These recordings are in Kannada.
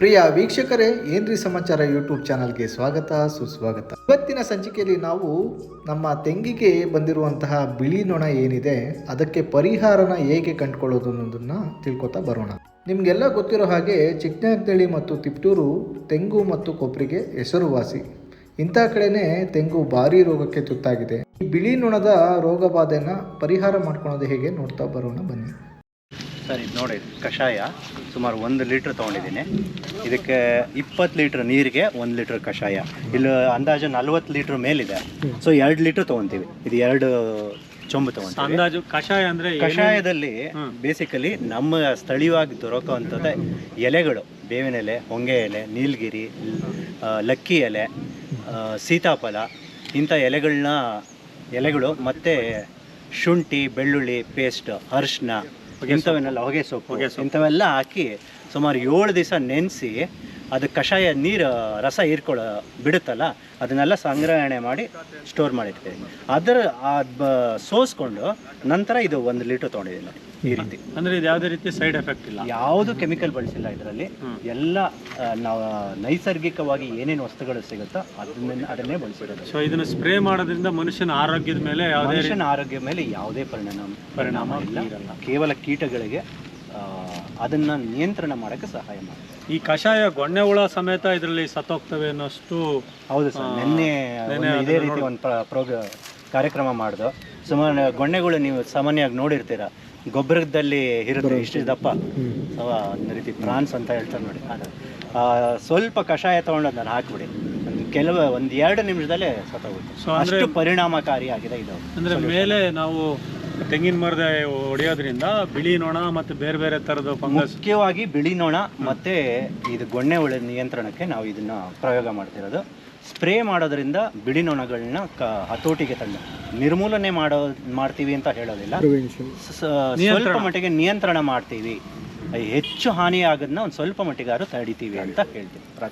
ಪ್ರಿಯ ವೀಕ್ಷಕರೇ, ಏನ್ರಿ ಸಮಾಚಾರ ಯೂಟ್ಯೂಬ್ ಚಾನಲ್ಗೆ ಸ್ವಾಗತ, ಸುಸ್ವಾಗತ. ಇವತ್ತಿನ ಸಂಚಿಕೆಯಲ್ಲಿ ನಾವು ನಮ್ಮ ತೆಂಗಿಗೆ ಬಂದಿರುವಂತಹ ಬಿಳಿ ನೊಣ ಏನಿದೆ, ಅದಕ್ಕೆ ಪರಿಹಾರನ ಹೇಗೆ ಕಂಡುಕೊಳ್ಳೋದು ಅನ್ನೋದನ್ನ ತಿಳ್ಕೊತಾ ಬರೋಣ. ನಿಮಗೆಲ್ಲ ಗೊತ್ತಿರೋ ಹಾಗೆ ಚಿಕ್ಕನಾಗ್ನಳ್ಳಿ ಮತ್ತು ತಿಪ್ಟೂರು ತೆಂಗು ಮತ್ತು ಕೊಬ್ಬರಿಗೆ ಹೆಸರುವಾಸಿ. ಇಂಥ ಕಡೆನೇ ತೆಂಗು ಭಾರಿ ರೋಗಕ್ಕೆ ತುತ್ತಾಗಿದೆ. ಈ ಬಿಳಿ ನೊಣದ ರೋಗ ಪರಿಹಾರ ಮಾಡ್ಕೊಳೋದು ಹೇಗೆ ನೋಡ್ತಾ ಬರೋಣ ಬನ್ನಿ. ಸರ್ ಇದು ನೋಡಿ ಕಷಾಯ ಸುಮಾರು ಒಂದು ಲೀಟ್ರ್ ತೊಗೊಂಡಿದ್ದೀನಿ. ಇದಕ್ಕೆ ಇಪ್ಪತ್ತು ಲೀಟ್ರ್ ನೀರಿಗೆ ಒಂದು ಲೀಟ್ರ್ ಕಷಾಯ. ಇಲ್ಲಿ ಅಂದಾಜು ನಲ್ವತ್ತು ಲೀಟ್ರ್ ಮೇಲಿದೆ. ಸೊ ಎರಡು ಲೀಟ್ರ್ ತೊಗೊತೀವಿ. ಇದು ಎರಡು ಚೊಂಬು ತೊಗೊಂತೀವಿ. ಅಂದಾಜು ಕಷಾಯ ಅಂದರೆ ಕಷಾಯದಲ್ಲಿ ಬೇಸಿಕಲಿ ನಮ್ಮ ಸ್ಥಳೀಯವಾಗಿ ದೊರಕುವಂಥದ್ದು ಎಲೆಗಳು. ಬೇವಿನ ಎಲೆ ಹೊಂಗೆ ಎಲೆ ನೀಲಗಿರಿ ಲಕ್ಕಿ ಎಲೆ ಸೀತಾಫಲ ಇಂಥ ಎಲೆಗಳನ್ನ ಎಲೆಗಳು ಮತ್ತು ಶುಂಠಿ ಬೆಳ್ಳುಳ್ಳಿ ಪೇಸ್ಟ್ ಅರಿಶಿನ ಇಂಥವನ್ನೆಲ್ಲ ಹೊಗೆ ಸೊಪ್ಪು ಇಂಥವೆಲ್ಲ ಹಾಕಿ ಸುಮಾರು ಏಳು ದಿವಸ ನೆನೆಸಿ ಅದು ಕಷಾಯ ನೀರು ರಸ ಹೀರ್ಕೊಳ್ಳೋ ಬಿಡುತ್ತಲ್ಲ ಅದನ್ನೆಲ್ಲ ಸಂಗ್ರಹಣೆ ಮಾಡಿ ಸ್ಟೋರ್ ಮಾಡಿರ್ತೀವಿ ಅದರ ಸೋಸ್ಕೊಂಡು ನಂತರ ಇದು ಒಂದು ಲೀಟ್ರ್ ತೊಗೊಂಡಿದ್ದೀನಿ. ಈ ರೀತಿ. ಅಂದ್ರೆ ಇದು ಯಾವುದೇ ರೀತಿ ಸೈಡ್ ಎಫೆಕ್ಟ್ ಇಲ್ಲ. ಯಾವುದು ಕೆಮಿಕಲ್ ಬಳಸಿಲ್ಲ ಇದರಲ್ಲಿ. ಎಲ್ಲ ನಾವು ನೈಸರ್ಗಿಕವಾಗಿ ಏನೇನು ವಸ್ತುಗಳು ಸಿಗುತ್ತೋ ಅದನ್ನ ಅದನ್ನೇ ಬಳಸಿರೋದು. ಸೊ ಇದನ್ನ ಸ್ಪ್ರೇ ಮಾಡೋದ್ರಿಂದ ಮನುಷ್ಯನ ಆರೋಗ್ಯದ ಮೇಲೆ ಯಾವುದೇ ಮನುಷ್ಯನ ಆರೋಗ್ಯ ಮೇಲೆ ಯಾವುದೇ ಪರಿಣಾಮ ಪರಿಣಾಮ ಇಲ್ಲ. ಕೇವಲ ಕೀಟಗಳಿಗೆ ಅದನ್ನ ನಿಯಂತ್ರಣ ಮಾಡಕ್ಕೆ ಸಹಾಯ ಮಾಡುತ್ತೆ ಈ ಕಷಾಯ ಗೊಣ್ಣೆ ಹುಳ ಸಮೇತ ಇದರಲ್ಲಿ ಸತ್ತೋಗ್ತವೆ ಅನ್ನೋಷ್ಟು ಹೌದು ಸರ್. ನಿನ್ನೆ ಇದೇ ರೀತಿ ಒಂದು ಪ್ರೋಗ ಕಾರ್ಯಕ್ರಮ ಮಾಡಿದ್ರು ಸುಮಾರು ಗೊಣ್ಣೆಗಳು ನೀವು ಸಾಮಾನ್ಯವಾಗಿ ನೋಡಿರ್ತೀರ. ಗೊಬ್ಬರದಲ್ಲಿ ಇರುತ್ತೆ ಇಷ್ಟು ದಪ್ಪ. ಅಥವಾ ಒಂದು ರೀತಿ ಪ್ರಾನ್ಸ್ ಅಂತ ಹೇಳ್ತಾರೆ ನೋಡಿ. ಅದು ಸ್ವಲ್ಪ ಕಷಾಯ ತಗೊಂಡು ಅದನ್ನು ಹಾಕ್ಬಿಡಿ. ಒಂದು ಕೆಲವು ಒಂದು ಎರಡು ನಿಮಿಷದಲ್ಲೇ ಸತ್ತೋಗುತ್ತೆ. ಸೊ ಅಷ್ಟು ಪರಿಣಾಮಕಾರಿ ಆಗಿದೆ ಇದು ಅಂದ್ರೆ ಮೇಲೆ ನಾವು ತೆಂಗಿನ ಮರದ ಹೊಡೆಯೋದ್ರಿಂದ ಬಿಳಿ ನೊಣ ಮತ್ತೆ ಬೇರೆ ಬೇರೆ ತರದ ಫಂಗಸ್ ಮುಖ್ಯವಾಗಿ ಬಿಳಿ ನೊಣ ಮತ್ತೆ ಇದು ಗೊಣ್ಣೆ ಹುಳ ನಿಯಂತ್ರಣಕ್ಕೆ ನಾವು ಇದನ್ನ ಪ್ರಯೋಗ ಮಾಡ್ತಿರೋದು. ಸ್ಪ್ರೇ ಮಾಡೋದ್ರಿಂದ ಬಿಳಿ ನೊಣಗಳನ್ನ ಕ ಹತೋಟಿಗೆ ತಂದ ನಿರ್ಮೂಲನೆ ಮಾಡೋ ಮಾಡ್ತೀವಿ ಅಂತ ಹೇಳೋದಿಲ್ಲ. ಸ- ಸ್ವಲ್ಪ ಮಟ್ಟಿಗೆ ನಿಯಂತ್ರಣ ಮಾಡ್ತೀವಿ. ಹೆಚ್ಚು ಹಾನಿ ಆಗೋದನ್ನ ಒಂದು ಸ್ವಲ್ಪ ಮಟ್ಟಿಗಾರು ತಡಿತೀವಿ ಅಂತ ಹೇಳ್ತೀವಿ.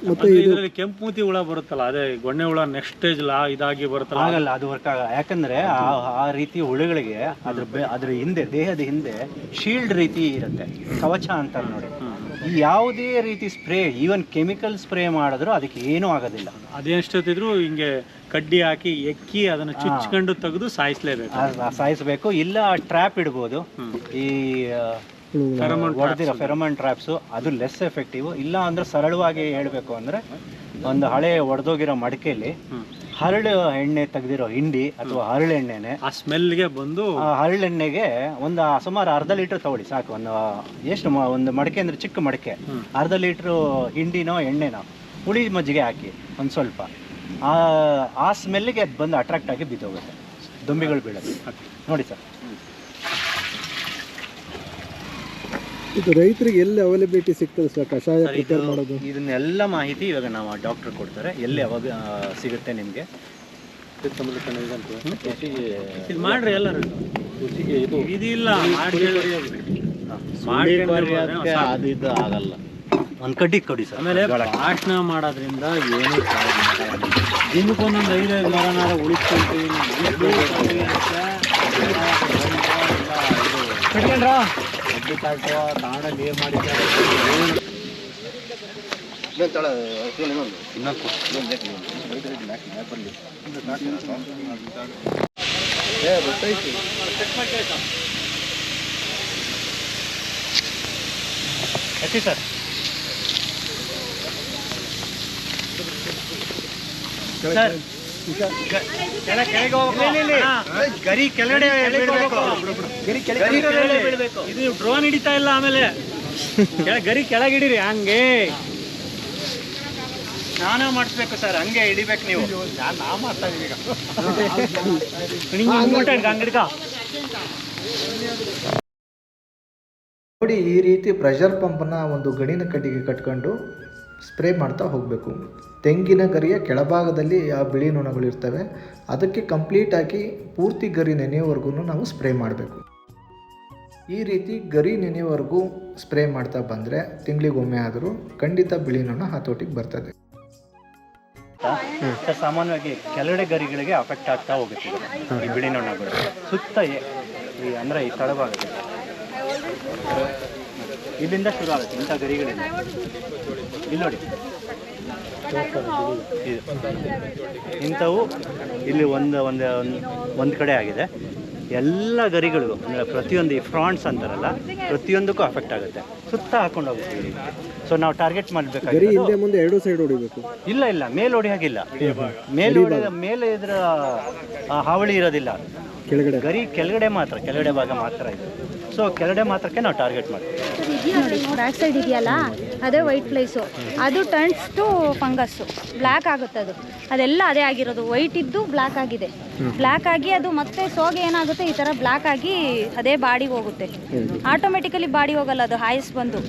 ಇದರಲ್ಲಿ ಕೆಂಪು ಮೂತಿ ಹುಳ ಬರುತ್ತಲ್ಲ ಅದೇ ಗೊಣ್ಣೆ ಹುಳ ನೆಕ್ಸ್ಟ್ ಸ್ಟೇಜ್ ಲಾ ಇದಾಗಿ ಬರುತ್ತಲ್ಲ. ಆಗಲ್ಲ ಅದು ವರ್ಕ್ ಆಗ ಯಾಕಂದ್ರೆ ಆ ಆ ರೀತಿ ಹುಳುಗಳಿಗೆ ಅದ್ರ ಬೆ- ಅದ್ರ ಹಿಂದೆ ದೇಹದ ಹಿಂದೆ ಶೀಲ್ಡ್ ರೀತಿ ಇರುತ್ತೆ. ಕವಚ ಅಂತಾರೆ ನೋಡಿ. ಈ ಯಾವುದೇ ರೀತಿ ಸ್ಪ್ರೇ ಈವನ್ ಕೆಮಿಕಲ್ ಸ್ಪ್ರೇ ಮಾಡಿದ್ರು ಅದಕ್ಕೆ ಏನೂ ಆಗೋದಿಲ್ಲ. ಅದೇಷ್ಟೊತ್ತಿದ್ರು ಹಿಂಗೆ ಕಡ್ಡಿ ಹಾಕಿ ಎಕ್ಕಿ ಅದನ್ನ ಚುಚ್ಕೊಂಡು ತೆಗೆದು ಸಾಯಿಸಲೇಬೇಕು. ಸಾಯಿಸಬೇಕು. ಇಲ್ಲ ಟ್ರ್ಯಾಪ್ ಇಡ್ಬೋದು. ಈ ಹೊಡೆದಿರೋ ಫೆರಮನ್ ಟ್ರ್ಯಾಪ್ಸು ಅದು ಲೆಸ್ ಎಫೆಕ್ಟಿವ್ ಇಲ್ಲ ಅಂದ್ರೆ ಸರಳವಾಗಿ ಹೇಳಬೇಕು ಅಂದ್ರೆ ಒಂದು ಹಳೆ ಒಡೆದೋಗಿರೋ ಮಡಿಕೆಯಲ್ಲಿ ಹರಳು ಎಣ್ಣೆ ತೆಗೆದಿರೋ ಹಿಂಡಿ ಅಥವಾ ಹರಳೆಣ್ಣೆನೆ ಆ ಸ್ಮೆಲ್ಗೆ ಬಂದು ಆ ಹರಳೆಣ್ಣೆಗೆ ಒಂದು ಸುಮಾರು ಅರ್ಧ ಲೀಟರ್ ತಗೊಳ್ಳಿ ಸಾಕು. ಒಂದು ಎಷ್ಟು ಮ- ಒಂದು ಮಡಕೆ ಅಂದ್ರೆ ಚಿಕ್ಕ ಮಡಕೆ. ಅರ್ಧ ಲೀಟ್ರು ಹಿಂಡಿನೋ ಎಣ್ಣೆನೋ ಹುಳಿ ಮಜ್ಜಿಗೆ ಹಾಕಿ ಒಂದು ಸ್ವಲ್ಪ. ಆ ಆ ಸ್ಮೆಲ್ಗೆ ಅದು ಬಂದು ಅಟ್ರಾಕ್ಟ್ ಆಗಿ ಬಿದ್ದೋಗುತ್ತೆ. ದುಂಬಿಗಳು ಬೀಳೋದು. ನೋಡಿ ಸರ್. ಇದು ರೈತರಿಗೆ ಎಲ್ಲಿ ಅವೈಲಬಿಲಿಟಿ ಸಿಗ್ತದೆ ಸರ್ ಕಷಾಯ ಪ್ರಿಪೇರ್ ಮಾಡೋದು? ಇದನ್ನೆಲ್ಲ ಮಾಹಿತಿ ಇವಾಗ ನಾವು ಡಾಕ್ಟರ್ ಕೊಡ್ತಾರೆ. ಎಲ್ಲಿ ಯಾವಾಗ ಸಿಗುತ್ತೆ ನಿಮಗೆ? ಇದು ಮಾಡ್ರಿ ಎಲ್ಲರೂ. ಇದಿಲ್ಲ ಅದು ಇದು ಆಗಲ್ಲ. ಒಂದು ಕಡ್ಡಿ ಕೊಡಿ ಸರ್ ಆಮೇಲೆ ಭಾಷಣ ಮಾಡೋದ್ರಿಂದ ಏನು ದಿನಕ್ಕೊಂದೊಂದು ಐದೈದು ಮರನಾರ ಉಳಿಸ್ಕೊಳ್ತೀವಿ ಎತ್ತಿ ತಾಣ ನೀರು ಮಾಡಿದ್ದಾರೆ? ಕೆಳಗೆ ಗೊತ್ತೈತಿ ಗರಿ ಸರ್. ಬೀಳ್ಬೇಕು. ಗರಿ ಕೆಳಗಡೆ. ಇದು ಡ್ರೋನ್ ಹಿಡಿತಾ ಇಲ್ಲ ಆಮೇಲೆ ಗರಿ ಗರಿ ಕೆಳಗಿಡಿರಿ ಹಂಗೆ ಸ್ನಾನ ಮಾಡಿಸ್ಬೇಕು ಸರ್ ಹಂಗೆ ಹಿಡಿಬೇಕು ನೀವು ನಾನು ಮಾಡ್ತಾ ಹಂಗ್ ನೋಡಿ, ಈ ರೀತಿ ಪ್ರೆಷರ್ ಪಂಪ್ನ ಒಂದು ಗಡಿನ ಕಟ್ಟಿಗೆ ಕಟ್ಕೊಂಡು ಸ್ಪ್ರೇ ಮಾಡ್ತಾ ಹೋಗಬೇಕು ತೆಂಗಿನ ಗರಿಯ ಕೆಳಭಾಗದಲ್ಲಿ ಆ ಬಿಳಿ ನೊಣಗಳು ಇರ್ತವೆ. ಅದಕ್ಕೆ ಕಂಪ್ಲೀಟಾಗಿ ಪೂರ್ತಿ ಗರಿ ನೆನೆಯೋವರೆಗೂ ನಾವು ಸ್ಪ್ರೇ ಮಾಡಬೇಕು. ಈ ರೀತಿ ಗರಿ ನೆನೆಯವರೆಗೂ ಸ್ಪ್ರೇ ಮಾಡ್ತಾ ಬಂದರೆ ತಿಂಗಳಿಗೊಮ್ಮೆ ಆದರೂ ಖಂಡಿತ ಬಿಳಿ ನೊಣ ಹತೋಟಿಗೆ ಬರ್ತದೆ. ಸಾಮಾನ್ಯವಾಗಿ ಕೆಲವೆಡೆ ಗರಿಗಳಿಗೆ ಅಫೆಕ್ಟ್ ಆಗ್ತಾ ಹೋಗುತ್ತೆ. ಈ ಬಿಳಿ ನೊಣಗಳು ಸುತ್ತ ಅಂದರೆ ಈ ತಳಭಾಗದಲ್ಲಿ. ಇಲ್ಲಿಂದ ಶುರು ಆಗುತ್ತೆ ಇಂಥ ಗರಿಗಳಿಂದ. ಇಲ್ಲಿ ನೋಡಿ. ಇಂಥವು ಇಲ್ಲಿ ಒಂದು ಒಂದು ಒಂದು ಕಡೆ ಆಗಿದೆ. ಎಲ್ಲ ಗರಿಗಳು ಅಂದರೆ ಪ್ರತಿಯೊಂದು ಈ ಫ್ರಾನ್ಸ್ ಅಂತಾರಲ್ಲ ಪ್ರತಿಯೊಂದಕ್ಕೂ ಅಫೆಕ್ಟ್ ಆಗುತ್ತೆ. ಸುತ್ತ ಹಾಕೊಂಡು ಹೋಗ್ತೀವಿ ಸೊ ನಾವು ಟಾರ್ಗೆಟ್ ಹಿಂದೆ ಮುಂದೆ ಎರಡೂ ಸೈಡ್ ಹೊಡಿಬೇಕು. ಇಲ್ಲ ಇಲ್ಲ. ಮೇಲೆ ಹೊಡಿ ಹಾಗಿಲ್ಲ. ಮೇಲೆ ಹೊಡೆದ ಮೇಲೆ ಇದರ ಹಾವಳಿ ಇರೋದಿಲ್ಲ. ಕೆಳಗಡೆ. ಗರಿ ಕೆಳಗಡೆ ಮಾತ್ರ ಕೆಳಗಡೆ ಭಾಗ ಮಾತ್ರ ಇದೆ. ಸೊ ಕೆರಡೆ ಮಾತ್ರಕ್ಕೆ ನಾವು ಟಾರ್ಗೆಟ್ ಮಾಡ್ತೀವಿ. ನೋಡಿ ಬ್ಯಾಕ್ ಸೈಡ್ ಇದೆಯಲ್ಲ? ಅದೇ ವೈಟ್ ಪ್ಲೇಸು ಅದು ಟರ್ನ್ಸ್ ಟು ಫಂಗಸ್ಸು ಬ್ಲ್ಯಾಕ್ ಆಗುತ್ತೆ ಅದು. ಅದೆಲ್ಲ ಅದೇ ಆಗಿರೋದು. ವೈಟ್ ಇದ್ದು ಬ್ಲ್ಯಾಕ್ ಆಗಿದೆ. ಬ್ಲ್ಯಾಕ್ ಆಗಿ ಅದು ಮತ್ತೆ ಸೋಗೆ ಏನಾಗುತ್ತೆ? ಈ ಥರ ಬ್ಲ್ಯಾಕ್ ಆಗಿ ಅದೇ ಬಾಡಿ ಹೋಗುತ್ತೆ. ಆಟೋಮೆಟಿಕಲಿ ಬಾಡಿ ಹೋಗಲ್ಲ ಅದು. ಹಾಯಸ್ ಬಂದು.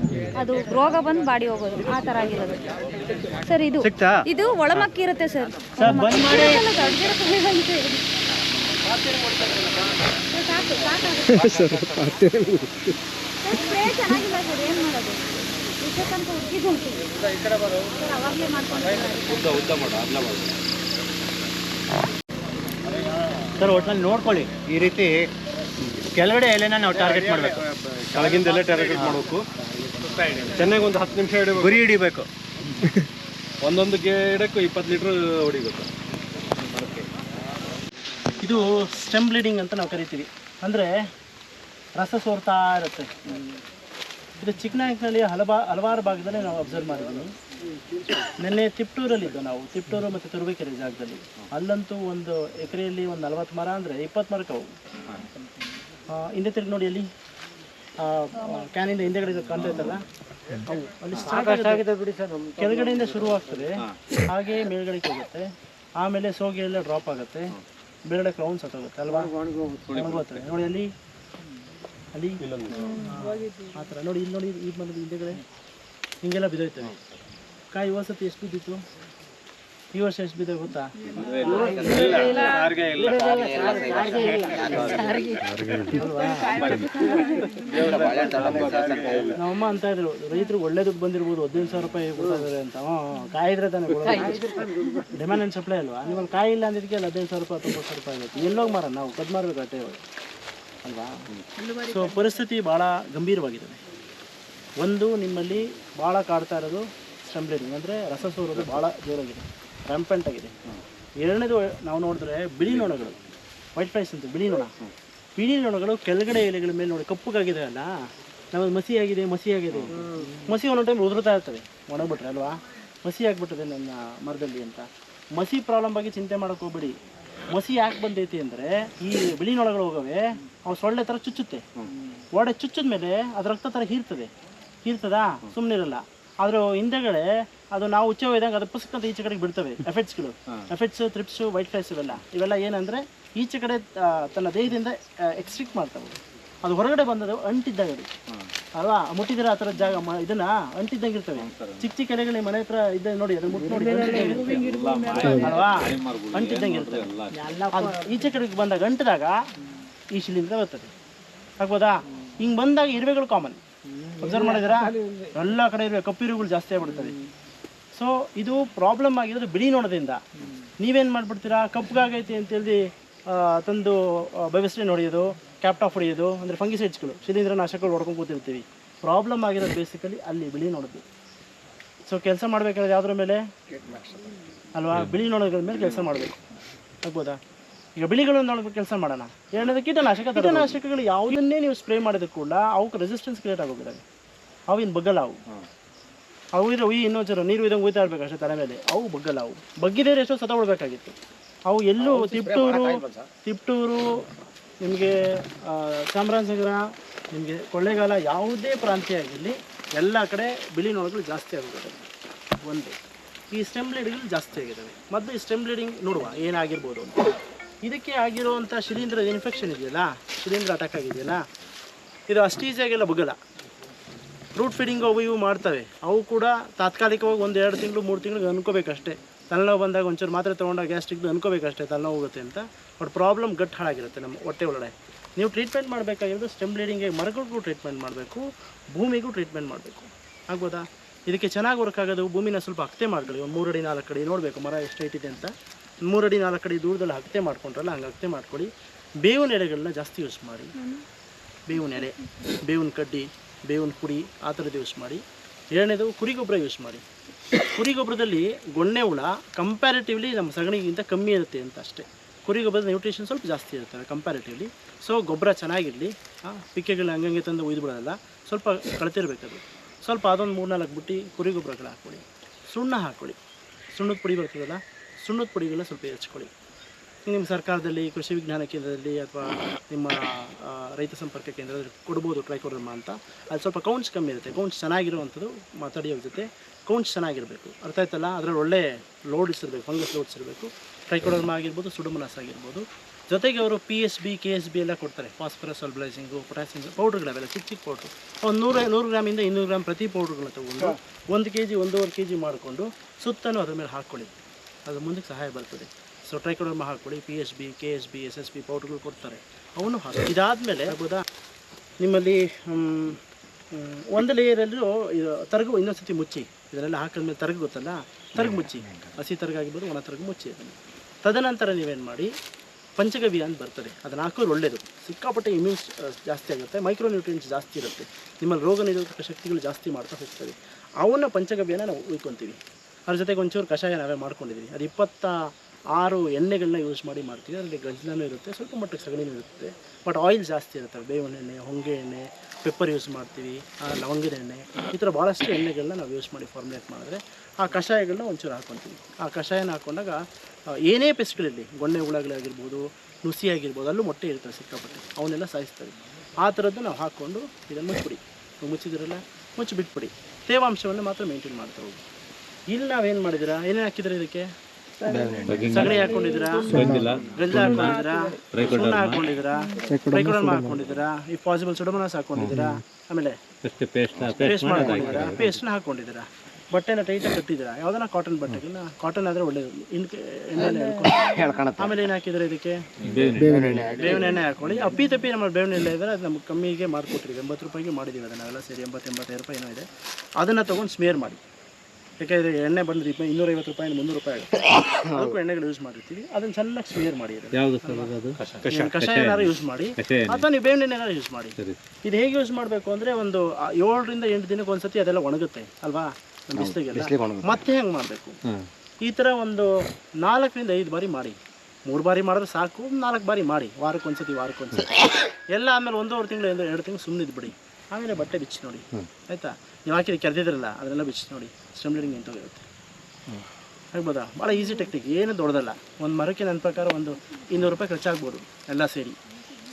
ಅದು ರೋಗ ಬಂದು ಬಾಡಿ ಹೋಗೋದು. ಆ ಥರ ಆಗಿರೋದು. ಸರ್ ಇದು ಸಿಕ್ತಾ? ಇದು ಒಳಮಕ್ಕಿ ಇರುತ್ತೆ ಸರ್. ಸರ್ ಒಟ್ನಲ್ಲಿ ಸರ್ ಅಷ್ಟೇ ಸ್ಪ್ರೇ ಚೆನ್ನಾಗಿಲ್ಲ ಸರ್ ಏನು ಮಾಡೋದು ವಿಷಕ್ಕಂತ ಹುಡುಗಿದ್ದು ಸರ್ ಅವಾಗಲೇ ಮಾಡ್ಕೊಂಡು ಸರ್ ಒಟ್ಟಿನಲ್ಲಿ ನೋಡ್ಕೊಳ್ಳಿ. ಈ ರೀತಿ ಕೆಳಗಡೆ ಎಲೆನ ನಾವು ಟಾರ್ಗೆಟ್ ಮಾಡಬೇಕು. ಕೆಳಗಿಂದ ಎಲ್ಲ ಟಾರ್ಗೆಟ್ ಮಾಡಬೇಕು. ಚೆನ್ನಾಗಿ ಒಂದು ಹತ್ತು ನಿಮಿಷ ಹಿಡಿಬೇಕು. ಗುರಿ ಹಿಡಿಬೇಕು. ಒಂದೊಂದು ಗಿಡಕ್ಕೂ ಇಪ್ಪತ್ತು ಲೀಟ್ರ್ ಹೊಡಿಬೇಕು. ಇದು ಸ್ಟೆಮ್ ಬ್ಲೀಡಿಂಗ್ ಅಂತ ನಾವು ಕರಿತೀವಿ. ಅಂದರೆ ರಸ ಸೋರ್ತಾ ಇರುತ್ತೆ. ಇದು ಚಿಕ್ಕನಾಯಕನಲ್ಲಿ ಹಲವಾ ಹಲವಾರು ಭಾಗದಲ್ಲಿ ನಾವು ಅಬ್ಸರ್ವ್ ಮಾಡಿದ್ದೀವಿ ನಿನ್ನೆ ತಿಪ್ಟೂರಲ್ಲಿದ್ದು ನಾವು ತಿಪ್ಟೂರು ಮತ್ತು ತುರುಬೇಕೆರೆ ಜಾಗದಲ್ಲಿ. ಅಲ್ಲಂತೂ ಒಂದು ಎಕರೆಯಲ್ಲಿ ಒಂದು ನಲ್ವತ್ತು ಮರ ಅಂದರೆ ಇಪ್ಪತ್ತು ಮರಕ್ಕೆ ಅವು ಆ, ಹಿಂದೆ ತಿರುಗಿ ನೋಡಿ ಅಲ್ಲಿ ಕ್ಯಾನಿಂದ ಹಿಂದೆಗಡೆ ಕಾಣ್ತಾ ಇತ್ತಲ್ಲ? ಕೆಳಗಡೆಯಿಂದ ಅಲ್ಲಿ ಆಗ್ತದೆ ಆಗಿದೆ ಬಿಡಿ ಸರ್ ಕೆಳಗಡೆಯಿಂದ ಶುರುವಾಗ್ತದೆ. ಹಾಗೆ ಮೇಲ್ಗಡೆಗೆ ಹೋಗುತ್ತೆ. ಆಮೇಲೆ ಸೋಗಿ ಎಲ್ಲ ಡ್ರಾಪ್ ಆಗುತ್ತೆ. ಬೇರೆ ಕ್ರೌನ್ ಸತ್ತೋಗುತ್ತೆ ಅಲ್ವಾ? ಹೋಗ್ತಾರೆ ನೋಡಿ ಅಲ್ಲಿ. ಅಲ್ಲಿ? ಆ ಥರ. ನೋಡಿ ಇಲ್ಲಿ ನೋಡಿ ಈಗ ಬಂದು ಹಿಂದೆಗಡೆ. ಹಿಂಗೆಲ್ಲ ಬಿದ್ದೋಯ್ತವೆ ಕಾಯಿ ಹೋದ ಸತಿ ಎಷ್ಟು ಬಿದ್ದಿತ್ತು? ಈ ವರ್ಷ ಎಷ್ಟು ಬಿದ್ದ ಗೊತ್ತಾ? ನಮ್ಮಮ್ಮ ಅಂತ ಇದ್ರು. ರೈತರು ಒಳ್ಳೆ ಬಂದಿರ್ಬೋದು, ಹದಿನೈದು ಸಾವಿರ ರೂಪಾಯಿ ಕೊಡ್ತಾರೆ ಅಂತ. ಕಾಯಿದ್ರೆ ತಾನೇ ಡಿಮ್ಯಾಂಡ್ ಅಂಡ್ ಸಪ್ಲೈ ಅಲ್ವಾ? ನಿಮ್ಮ ಕಾಯಿ ಇಲ್ಲ ಅಂದಿದ್ದಕ್ಕೆ ಅಲ್ಲಿ ಹದಿನೈದು ಸಾವಿರ ರೂಪಾಯಿ, ಹತ್ತೊಂಬತ್ತು ಸಾವಿರ ರೂಪಾಯಿ ಆಗುತ್ತೆ. ಎಲ್ಲೋಗಿ ಮಾರ ನಾವು ಕದ್ ಮಾರ್ಬೇಕು ಅಟ್ಟೆ ಅಲ್ವಾ? ಸೊ ಪರಿಸ್ಥಿತಿ ಭಾಳ ಗಂಭೀರವಾಗಿದೆ. ಒಂದು, ನಿಮ್ಮಲ್ಲಿ ಭಾಳ ಕಾಡ್ತಾ ಇರೋದು ಸ್ಟಂಬ್ಲಿಂಗ್. ಅಂದರೆ ರಸ ಸೋರೋದು ಭಾಳ ಜೋರಾಗಿದೆ. ರ್ಯಾಂಪೆಂಟ್ ಆಗಿದೆ. ಎರಡನೇದು ನಾವು ನೋಡಿದ್ರೆ ಬಿಳಿ ನೊಣಗಳು ವೈಟ್ ಫ್ಲೈಸ್ ಅಂತ ಬಿಳಿ ನೊಣ. ಬಿಳಿ ನೊಣಗಳು ಕೆಳಗಡೆ ಎಲೆಗಳ ಮೇಲೆ ನೋಡಿ ಕಪ್ಪುಗಾಗಿದೆ ಅಲ್ಲ? ನಮ್ಮದು ಮಸಿ ಆಗಿದೆ ಮಸಿ ಆಗಿದೆ. ಮಸಿ ಒಂದೊಂದು ಟೈಮ್ ಉದುರ್ತಾ ಇರ್ತದೆ. ಒಣಗ್ಬಿಟ್ರೆ ಅಲ್ವಾ? ಮಸಿ ಆಗ್ಬಿಟ್ಟಿದೆ ನನ್ನ ಮರದಲ್ಲಿ ಅಂತ. ಮಸಿ ಪ್ರಾಬ್ಲಮ್ ಬಗ್ಗೆ ಚಿಂತೆ ಮಾಡೋಕೆ ಹೋಗ್ಬೇಡಿ. ಮಸಿ ಯಾಕೆ ಬಂದೈತಿ ಅಂದರೆ ಈ ಬಿಳಿ ನೊಳಗಳು ಹೋಗವೆ, ಅವು ಸೊಳ್ಳೆ ಥರ ಚುಚ್ಚುತ್ತೆ. ಒಡೆ ಚುಚ್ಚಿದ ಮೇಲೆ ಅದು ರಕ್ತ ಥರ ಹೀರ್ತದೆ. ಹೀರ್ತದಾ? ಸುಮ್ಮನಿರಲ್ಲ ಆದರೂ ಹಿಂದೆಗಡೆ ಅದು ನಾವು ಉಚ್ಚ ಒಯ್ದಂಗೆ ಅದು ಪುಸ್ತಕದ ಈಚೆ ಕಡೆಗೆ ಬಿಡ್ತವೆ ಎಫೆಕ್ಟ್ಸ್ಗಳು ಎಫೆಕ್ಟ್ಸ್ ಥ್ರಿಪ್ಸ್ ವೈಟ್ ಫ್ಲೈಸ್ ಇವೆಲ್ಲ. ಇವೆಲ್ಲ ಏನಂದ್ರೆ ಈಚೆ ಕಡೆ ತನ್ನ ದೇಹದಿಂದ ಎಕ್ಸ್ಟ್ರಿಕ್ಟ್ ಮಾಡ್ತವೆ. ಅದು ಹೊರಗಡೆ ಬಂದದ್ದು ಅಂಟಿದ್ದಾಗ ಅದು. ಅಲ್ವಾ? ಮುಟ್ಟಿದ್ರೆ ಆ ಥರದ ಜಾಗ ಮ- ಇದನ್ನ ಅಂಟಿದ್ದಂಗೆ ಇರ್ತವೆ. ಚಿಕ್ಕ ಚಿಕ್ಕ ಎಲೆಗಳು ಮನೆ ಹತ್ರ ಇದ್ದ ನೋಡಿ ಅದು ಮುಟ್ಟಿ ನೋಡಿ. ಅಂಟಿದ್ದಂಗೆ ಇರ್ತವೆ. ಅಲ್ವಾ? ಅಂಟಿದ್ದಂಗೆ ಇರ್ತವೆ. ಅದು ಈಚೆ ಕಡೆಗೆ ಬಂದಾಗ ಅಂಟಿದಾಗ ಈ ಶಿಲೀಂದ್ರ ಬರ್ತದೆ. ಆಗ್ಬೋದಾ? ಹಿಂಗೆ ಬಂದಾಗ ಇರುವೆಗಳು ಕಾಮನ್ ಅಬ್ಸರ್ವ್ ಮಾಡಿದ್ರ ಎಲ್ಲ ಕಡೆ ಇರುವೆ. ಕಪ್ಪಿರುಗಳು ಜಾಸ್ತಿ ಆಗ್ಬಿಡ್ತದೆ ಸೊ ಇದು ಪ್ರಾಬ್ಲಮ್ ಆಗಿದ್ರೆ ಬಿಳಿ ನೋಡೋದ್ರಿಂದ. ನೀವೇನು ಮಾಡ್ಬಿಡ್ತೀರಾ? ಕಪ್ಪಗಾಗೈತಿ ಅಂತೇಳಿ ತಂದು ಬಯೋಸ್ಟ್ರೀನ್ ಹೊಡೆಯೋದು ಕ್ಯಾಪ್ಟಾಫ್ ಹೊಡೆಯೋದು, ಅಂದರೆ ಫಂಗಿಸೈಡ್ಸ್ಗಳು ಶಿಲೀಂದ್ರ ನಾಶಕಗಳು ಹೊಡ್ಕೊಂಡು ಕೂತಿರ್ತೀವಿ. ಪ್ರಾಬ್ಲಮ್ ಆಗಿರೋದು ಬೇಸಿಕಲಿ ಅಲ್ಲಿ ಬಿಳಿ ನೋಡೋದು. ಸೊ ಕೆಲಸ ಮಾಡಬೇಕಾದ್ರೆ ಯಾವುದ್ರ ಮೇಲೆ? ಅಲ್ವಾ? ಬಿಳಿ ನೋಡೋದ್ರ ಮೇಲೆ ಕೆಲಸ ಮಾಡಬೇಕು. ಆಗ್ಬೋದಾ? ಈಗ ಬಿಳಿಗಳನ್ನು ನೋಡಬೇಕು ಕೆಲಸ ಮಾಡೋಣ. ಎರಡನೇದು ಕೀಟನಾಶಕ ಕೀಟನಾಶಕಗಳು ಯಾವುದನ್ನೇ ನೀವು ಸ್ಪ್ರೇ ಮಾಡಿದ ಕೂಡ, ಅವಕ್ಕೆ ರೆಸಿಸ್ಟೆನ್ಸ್ ಕ್ರಿಯೇಟ್ ಆಗೋಗಿದ್ದಾವೆ ಅವಿನ ಬಗ್ಗಲ್ಲ ಅವು ಅವು ಇದ್ರೆ ಉಯ್ ಇನ್ನೊಂದ್ಸರ ನೀರು ಇದಂಗೆ ಉಯ್ತಾ ಇರ್ಬೇಕು ಅಷ್ಟೇ ತಲೆ ಮೇಲೆ. ಅವು ಬಗ್ಗಲ್ಲ ಅವು. ಬಗ್ಗಿದ್ರೆ ಎಷ್ಟೋ ಸತ ಉಳ್ಬೇಕಾಗಿತ್ತು. ಅವು ಎಲ್ಲೂ ತಿಪ್ಟೂರು ತಿಪ್ಟೂರು ನಿಮಗೆ ಚಾಮರಾಜನಗರ ನಿಮಗೆ ಕೊಳ್ಳೇಗಾಲ ಯಾವುದೇ ಪ್ರಾಂತ್ಯ ಆಗಿರಲಿ ಎಲ್ಲ ಕಡೆ ಬಿಳಿ ನೊಣಗಳು ಜಾಸ್ತಿ ಆಗುತ್ತೆ ಒಂದು. ಈ ಸ್ಟೆಮ್ ಲೀಡಿಂಗ್ಗಳು ಜಾಸ್ತಿ ಆಗಿದ್ದಾವೆ. ಮತ್ತು ಈ ಸ್ಟೆಮ್ ಬ್ಲೀಡಿಂಗ್ ನೋಡುವ ಏನಾಗಿರ್ಬೋದು ಅಂತ. ಇದಕ್ಕೆ ಆಗಿರುವಂಥ ಶಿಲೀಂಧ್ರದ ಇನ್ಫೆಕ್ಷನ್ ಇದೆಯಲ್ಲ? ಶಿಲೀಂಧ್ರ ಅಟ್ಯಾಕ್ ಆಗಿದೆಯಲ್ಲ? ಇದು ಅಷ್ಟು ಈಸಿಯಾಗೆಲ್ಲ ಬಗ್ಗಲ್ಲ. ರೂಟ್ ಫೀಡಿಂಗ್ ಅವು ಇವು ಮಾಡ್ತವೆ. ಅವು ಕೂಡ ತಾತ್ಕಾಲಿಕವಾಗಿ ಒಂದು ಎರಡು ತಿಂಗಳು ಮೂರು ತಿಂಗಳಿಗೆ ಅನ್ಕೋಬೇಕಷ್ಟೇ. ತಲೆನೋವು ಬಂದಾಗ ಒಂಚೂರು ಮಾತ್ರೆ ತೊಗೊಂಡಾಗ ಗ್ಯಾಸ್ಟ್ರಿಕ್ದು ಅನ್ಕೋಬೇಕಷ್ಟೇ ತಲೆನೋವು ಹೋಗುತ್ತೆ ಅಂತ. ಬಟ್ ಪ್ರಾಬ್ಲಮ್ ಗಟ್ ಹಾಳಾಗಿರುತ್ತೆ ನಮ್ಮ ಹೊಟ್ಟೆ ಒಳಗಡೆ. ನೀವು ಟ್ರೀಟ್ಮೆಂಟ್ ಮಾಡಬೇಕಾಗಿರೋದು ಸ್ಟೆಮ್ ಬ್ಲೀಡಿಂಗ್ಗೆ ಮರಗಳಿಗೂ ಟ್ರೀಟ್ಮೆಂಟ್ ಮಾಡಬೇಕು ಭೂಮಿಗೂ ಟ್ರೀಟ್ಮೆಂಟ್ ಮಾಡಬೇಕು. ಆಗ್ಬೋದಾ? ಇದಕ್ಕೆ ಚೆನ್ನಾಗಿ ವರ್ಕ್ ಆಗೋದು ಭೂಮಿನ ಸ್ವಲ್ಪ ಹಕ್ತೆ ಮಾಡ್ಕೊಳ್ಳಿ. ಒಂದು ಮೂರಡಿ ನಾಲ್ಕು ಅಡಿ ನೋಡಬೇಕು ಮರ ಎಷ್ಟು ಇದೆ ಅಂತ. ಮೂರಡಿ ನಾಲ್ಕು ಅಡಿ ದೂರದಲ್ಲಿ ಹಕ್ತೆ ಮಾಡ್ಕೊಂಡ್ರಲ್ಲ ಹಂಗೆ ಹಕ್ತೆ ಮಾಡ್ಕೊಳ್ಳಿ. ಬೇವಿನ ಎಲೆಗಳನ್ನ ಜಾಸ್ತಿ ಯೂಸ್ ಮಾಡಿ. ಬೇವಿನ ಎಲೆ ಬೇವಿನ ಕಡ್ಡಿ ಬೇವಿನ ಪುಡಿ ಆ ಥರದ್ದು ಯೂಸ್ ಮಾಡಿ. ಎರಡನೇದು ಕುರಿ ಗೊಬ್ಬರ ಯೂಸ್ ಮಾಡಿ. ಕುರಿ ಗೊಬ್ಬರದಲ್ಲಿ ಗೊಣ್ಣೆ ಹುಳ ಕಂಪ್ಯಾರಿಟಿವ್ಲಿ ನಮ್ಮ ಸಗಣಿಗಿಂತ ಕಮ್ಮಿ ಇರುತ್ತೆ ಅಂತ ಅಷ್ಟೇ. ಕುರಿ ಗೊಬ್ಬರದ ನ್ಯೂಟ್ರಿಷನ್ ಸ್ವಲ್ಪ ಜಾಸ್ತಿ ಇರುತ್ತೆ ಕಂಪ್ಯಾರಿಟಿವ್ಲಿ ಸೊ ಗೊಬ್ಬರ ಚೆನ್ನಾಗಿರಲಿ. ಪಿಕ್ಕೆಗಳನ್ನ ಹಂಗಂಗೆ ತಂದು ಒಯ್ದು ಬಿಡೋದಲ್ಲ. ಸ್ವಲ್ಪ ಕಳ್ತಿರ್ಬೇಕದು ಸ್ವಲ್ಪ ಅದೊಂದು ಮೂರು ನಾಲ್ಕು ಬುಟ್ಟಿ ಕುರಿ ಗೊಬ್ಬರಗಳು ಹಾಕ್ಕೊಳ್ಳಿ. ಸುಣ್ಣ ಹಾಕ್ಕೊಳ್ಳಿ. ಸುಣ್ಣದ ಪುಡಿ ಬರ್ತದಲ್ಲ, ಸುಣ್ಣದ ಪುಡಿಗಳನ್ನ ಸ್ವಲ್ಪ ಹೆಚ್ಕೊಳ್ಳಿ. ನಿಮ್ಮ ಸರ್ಕಾರದಲ್ಲಿ, ಕೃಷಿ ವಿಜ್ಞಾನ ಕೇಂದ್ರದಲ್ಲಿ ಅಥವಾ ನಿಮ್ಮ ರೈತ ಸಂಪರ್ಕ ಕೇಂದ್ರದಲ್ಲಿ ಕೊಡ್ಬೋದು ಟ್ರೈಕೋಡರ್ಮಾ ಅಂತ. ಅದು ಸ್ವಲ್ಪ ಕೌಂಟ್ಸ್ ಕಮ್ಮಿ ಇರುತ್ತೆ. ಕೌಂಟ್ಸ್ ಚೆನ್ನಾಗಿರುವಂಥದ್ದು ಮಾತಾಡಿಯೋ ಜೊತೆ ಕೌಂಟ್ಸ್ ಚೆನ್ನಾಗಿರಬೇಕು. ಅರ್ಥ ಆಯ್ತಲ್ಲ? ಅದರಲ್ಲಿ ಒಳ್ಳೆ ಲೋಡ್ಸ್ ಇರಬೇಕು ಫಂಗಸ್ ಲೋಡ್ಸ್ ಇರಬೇಕು. ಟ್ರೈಕೋಡರ್ಮಾ ಆಗಿರ್ಬೋದು, ಸುಡುಮನಸ್ ಆಗಿರ್ಬೋದು. ಜೊತೆಗೆ ಅವರು P S B K S B ಎಲ್ಲ ಕೊಡ್ತಾರೆ. ಫಾಸ್ಫರಸ್ ಸಲ್ಬ್ಲೈಸಿಂಗು ಪೊಟ್ಯಾಸಿಯಂ ಪೌಡ್ರ್ಗಳವೆಲ್ಲ ಚಿಕ್ಕ ಚಿಕ್ಕ ಪೌಡ್ರು ಒಂದು ನೂರ, ನೂರು ಗ್ರಾಮಿಂದ ಇನ್ನೂರು ಗ್ರಾಮ್ ಪ್ರತಿ ಪೌಡ್ರ್ಗಳನ್ನ ತಗೊಂಡು ಒಂದು ಕೆ ಜಿ ಒಂದೂವರೆ ಕೆ ಜಿ ಮಾಡಿಕೊಂಡು ಸುತ್ತಲೂ ಅದ್ರ ಮೇಲೆ ಹಾಕ್ಕೊಳ್ಳಿ. ಅದು ಮುಂದಕ್ಕೆ ಸಹಾಯ ಬರ್ತದೆ. ಸೊ ಟ್ರೈಕೋಡರ್ಮ ಹಾಕ್ಕೊಳ್ಳಿ P S B K S B S S B ಪೌಡ್ರ್ಗಳು ಕೊಡ್ತಾರೆ. ಅವನು ಹಾಕಿ ಇದಾದಮೇಲೆ ಆಗ್ಬೋದಾ ನಿಮ್ಮಲ್ಲಿ ಒಂದು ಲೇಯರಲ್ಲೂ ತರಗು ಇನ್ನೊಂದು ಸತಿ ಮುಚ್ಚಿ. ಇದನ್ನೆಲ್ಲ ಹಾಕಿದ್ಮೇಲೆ ತರಗು ಗೊತ್ತಲ್ಲ? ತರಗು ಮುಚ್ಚಿ. ಹಸಿ ತರಗಾಗಿರ್ಬೋದು ಒಣ ತರಗು ಮುಚ್ಚಿ ಅದನ್ನು. ತದನಂತರ ನೀವೇನು ಮಾಡಿ, ಪಂಚಗವ್ಯ ಅಂತ ಬರ್ತದೆ. ಅದನ್ನು ಹಾಕೋದು ಒಳ್ಳೆಯದು ಸಿಕ್ಕಾಪಟ್ಟೆ ಇಮ್ಯೂನ್ಸ್ ಜಾಸ್ತಿ ಆಗುತ್ತೆ. ಮೈಕ್ರೋ ನ್ಯೂಟ್ರಿಯೆಂಟ್ಸ್ ಜಾಸ್ತಿ ಇರುತ್ತೆ. ನಿಮ್ಮಲ್ಲಿ ರೋಗ ನಿರೋಧಕ ಶಕ್ತಿಗಳು ಜಾಸ್ತಿ ಮಾಡ್ತಾ ಹೋಗ್ತದೆ. ಅವನ್ನ ಪಂಚಗವ್ಯನ ನಾವು ಉಳ್ಕೊತೀವಿ ಅದ್ರ ಜೊತೆಗೆ ಒಂಚೂರು ಕಷಾಯ ನಾವೇ ಮಾಡ್ಕೊಂಡಿದ್ದೀವಿ ಅದು ಇಪ್ಪತ್ತ ಆರು ಎಣ್ಣೆಗಳನ್ನ ಯೂಸ್ ಮಾಡಿ ಮಾಡ್ತೀವಿ. ಅದರಲ್ಲಿ ಗಂಜಲನೂ ಇರುತ್ತೆ, ಸ್ವಲ್ಪ ಮಟ್ಟಿಗೆ ಸಗಣಿನೂ ಇರುತ್ತೆ. ಬಟ್ ಆಯಿಲ್ ಜಾಸ್ತಿ ಇರುತ್ತೆ. ಬೇವಿನ ಎಣ್ಣೆ, ಹೊಂಗೆ ಎಣ್ಣೆ ಪೆಪ್ಪರ್ ಯೂಸ್ ಮಾಡ್ತೀವಿ ಲವಂಗದ ಎಣ್ಣೆ, ಈ ಥರ ಭಾಳಷ್ಟು ಎಣ್ಣೆಗಳನ್ನ ನಾವು ಯೂಸ್ ಮಾಡಿ ಫಾರ್ಮುಲೇಟ್ ಮಾಡಿದ್ರೆ ಆ ಕಷಾಯಗಳನ್ನ ಒಂಚೂರು ಹಾಕ್ಕೊತೀವಿ ಆ ಕಷಾಯನ ಹಾಕೊಂಡಾಗ ಏನೇ ಪೆಸ್ಟ್ಗಳಿರಲಿ, ಗೊಣ್ಣೆ ಹುಳಗಳಾಗಿರ್ಬೋದು ನುಸಿ ಆಗಿರ್ಬೋದು ಅಲ್ಲೂ ಮೊಟ್ಟೆ ಇರ್ತವೆ ಸಿಕ್ಕಾಪಟ್ಟೆ. ಅವನ್ನೆಲ್ಲ ಸಾಯಿಸ್ತವೆ. ಆ ಥರದ್ದು ನಾವು ಹಾಕ್ಕೊಂಡು ಇದನ್ನು ಮುಚ್ಚಿಬಿಡಿ. ಮುಚ್ಚಿದಿರಲ್ಲ? ಮುಚ್ಚಿ ಬಿಟ್ಬಿಡಿ ತೇವಾಂಶವನ್ನು ಮಾತ್ರ ಮೇಂಟೈನ್ ಮಾಡ್ತಾ ಹೋಗಿ. ಇಲ್ಲಿ ನಾವೇನು ಮಾಡಿದ್ದೀರಾ ಏನೇನು ಹಾಕಿದ್ರೆ ಇದಕ್ಕೆ? ಸಗಣಿ ಹಾಕೊಂಡಿದ್ದೀರಾ? ಗಂಜ ಹಾಕೊಂಡಿದ್ದೀರಾ? ಸುಣ್ಣ ಹಾಕೊಂಡಿದ್ದೀರಾ? ಟ್ರೈಕೋಡರ್ಮ ಹಾಕೊಂಡಿದ್ದೀರಾ? ಈ ಪಾಸಿಬಲ್ ಸುಡಮನಸ್ ಹಾಕೊಂಡಿದ್ದೀರಾ? ಆಮೇಲೆ ಪೇಸ್ಟ್ ಮಾಡ್ಕೊಂಡಿದ್ದೀರಾ? ಪೇಸ್ಟ್ನ ಹಾಕೊಂಡಿದ್ದೀರಾ? ಬಟ್ಟೆನ ಟೈಟಾಗಿ ಕಟ್ಟಿದ್ದೀರಾ? ಯಾವ್ದಾನ ಕಾಟನ್ ಬಟ್ಟೆಗಳನ್ನ ಕಾಟನ್ ಆದರೆ ಒಳ್ಳೇದು. ಹೇಳ್ಕೊಂಡು ಆಮೇಲೆ ಏನು ಹಾಕಿದ್ರೆ ಇದಕ್ಕೆ? ಬೇವಿನ ಎಣ್ಣೆ. ಹಾಕೊಳ್ಳಿ ಅಪ್ಪಿ ತಪ್ಪಿ ನಮ್ಮ ಬೇವಿನ ಎಣ್ಣೆ ಇದ್ರೆ ಅದು ನಮ್ಗೆ ಕಮ್ಮಿಗೆ ಮಾಡಿಕೊಟ್ಟಿದ್ದೀವಿ ಎಂಬತ್ತು ರೂಪಾಯಿಗೆ ಮಾಡಿದೀವಿ ಅದನ್ನ. ನಾವೆಲ್ಲ ಸೇರಿ ಎಂಬತ್ತು ಎಂಬತ್ತೈದು ರೂಪಾಯಿ ಏನೋ ಇದೆ. ಅದನ್ನು ತೊಗೊಂಡು ಸ್ಮೇರ್ ಮಾಡಿ. ಯಾಕೆಂದರೆ ಎಣ್ಣೆ ಬಂದ್ರೆ ಇಪ್ಪ ಇನ್ನೂರೈವತ್ತು ರೂಪಾಯಿ ಮುನ್ನೂರು ರೂಪಾಯಿ ಆಗುತ್ತೆ. ಅದಕ್ಕೂ ಎಣ್ಣೆಗಳು ಯೂಸ್ ಮಾಡಿರ್ತೀವಿ. ಅದನ್ನು ಚೆನ್ನಾಗಿ ಸ್ಮೇರ್ ಮಾಡಿ. ಯಾವುದು ಸರ್ ಅದು? ನೀವು ಕಷಾಯ ಯೂಸ್ ಮಾಡಿ. ಅಥವಾ ನೀವು ಬೇವಿನ ಎಣ್ಣೆ ಯೂಸ್ ಮಾಡಿ. ಇದು ಹೇಗೆ ಯೂಸ್ ಮಾಡಬೇಕು ಅಂದರೆ ಒಂದು ಏಳರಿಂದ ಎಂಟು ದಿನಕ್ಕೆ ಒಂದ್ಸತಿ ಅದೆಲ್ಲ ಒಣಗುತ್ತೆ ಅಲ್ವಾ? ಬಿಸಿಲಿಗೆಲ್ಲ. ಮತ್ತೆ ಹೆಂಗೆ ಮಾಡಬೇಕು? ಈ ಥರ ಒಂದು ನಾಲ್ಕರಿಂದ ಐದು ಬಾರಿ ಮಾಡಿ. ಮೂರು ಬಾರಿ ಮಾಡಿದ್ರೆ ಸಾಕು ನಾಲ್ಕು ಬಾರಿ ಮಾಡಿ. ವಾರಕ್ಕೆ ಒಂದ್ಸತಿ ವಾರಕ್ಕೆ ಒಂದ್ಸತಿ ಎಲ್ಲ ಆಮೇಲೆ ಒಂದೂವರೆ ತಿಂಗಳು ಎರಡು ತಿಂಗಳು ಸುಮ್ಮನೆ ಬಿಡಿ ಆಮೇಲೆ ಬಟ್ಟೆ ಬಿಚ್ಚಿ ನೋಡಿ. ಆಯಿತಾ? ನೀವು ಹಾಕಿದ ಕೆರೆದಿದ್ರಲ್ಲ ಅದನ್ನೆಲ್ಲ ಬಿಚ್ಚಿ ನೋಡಿ. ಸ್ಟೆಮ್ ಬ್ಲೀಡಿಂಗ್ ನಿಂತೋಗಿರುತ್ತೆ ಆಗ್ಬೋದಾ? ಭಾಳ ಈಸಿ ಟೆಕ್ನಿಕ್ ಏನು ದೊಡ್ಡದಲ್ಲ. ಒಂದು ಮರಕ್ಕೆ ನನ್ನ ಪ್ರಕಾರ ಒಂದು ಇನ್ನೂರು ರೂಪಾಯಿ ಖರ್ಚಾಗ್ಬೋದು ಎಲ್ಲ ಸೇರಿ.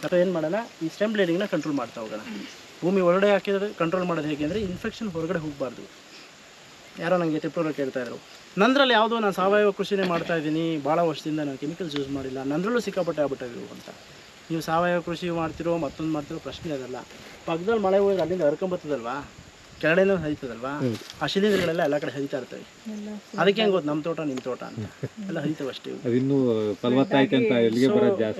ಅಥವಾ ಏನು ಮಾಡೋಣ ಈ ಸ್ಟೆಮ್ ಬ್ಲೀಡಿಂಗ್ನ ಕಂಟ್ರೋಲ್ ಮಾಡ್ತಾ ಹೋಗೋಣ. ಭೂಮಿ ಒಳಗಡೆ ಹಾಕಿದ್ರೆ ಕಂಟ್ರೋಲ್ ಮಾಡೋದು ಹೇಗೆ ಅಂದರೆ ಇನ್ಫೆಕ್ಷನ್ ಹೊರಗಡೆ ಹೋಗಬಾರ್ದು. ಯಾರೋ ನನಗೆ ತಿಪ್ಪೂರಲ್ಲಿ ಕೇಳ್ತಾ ಇದ್ರು. ನಂದ್ರಲ್ಲಿ ಯಾವುದೋ ನಾನು ಸಾವಯವ ಕೃಷಿನೇ ಮಾಡ್ತಾ ಇದ್ದೀನಿ ಭಾಳ ವರ್ಷದಿಂದ ನಾನು ಕೆಮಿಕಲ್ಸ್ ಯೂಸ್ ಮಾಡಿಲ್ಲ. ನಂದ್ರಲ್ಲೂ ಸಿಕ್ಕಾಪಟ್ಟೆ ಆಗ್ಬಿಟ್ಟಿದ್ರು ಅಂತ. ನೀವು ಸಾವಯವ ಕೃಷಿ ಮಾಡ್ತಿರೋ ಮತ್ತೊಂದು ಮಾಡ್ತಿರೋ ಪ್ರಶ್ನೆ ಅದಲ್ಲ. ಪಕ್ಕದಲ್ಲಿ ಮಳೆ ಹೋಗಿ ಅಲ್ಲಿಂದ ಹರ್ಕೊಂಬರ್ತದಲ್ವಾ ಕೆಳಗಡೆನೂ ಹರಿತದಲ್ವಾ? ಆ ಶಿಲೀಂಧ್ರಗಳೆಲ್ಲ ಎಲ್ಲ ಕಡೆ ಹರಿತಾ ಇರ್ತವೆ. ಅದಕ್ಕೆ ಹೆಂಗ್ ಗೊತ್ತು? ನಮ್ಮ ತೋಟ ನಿಮ್ಮ ತೋಟ ಅಂತ. ಎಲ್ಲ ಹರಿತವೆ ಅಷ್ಟೇ. ಅದಿನ್ನೂ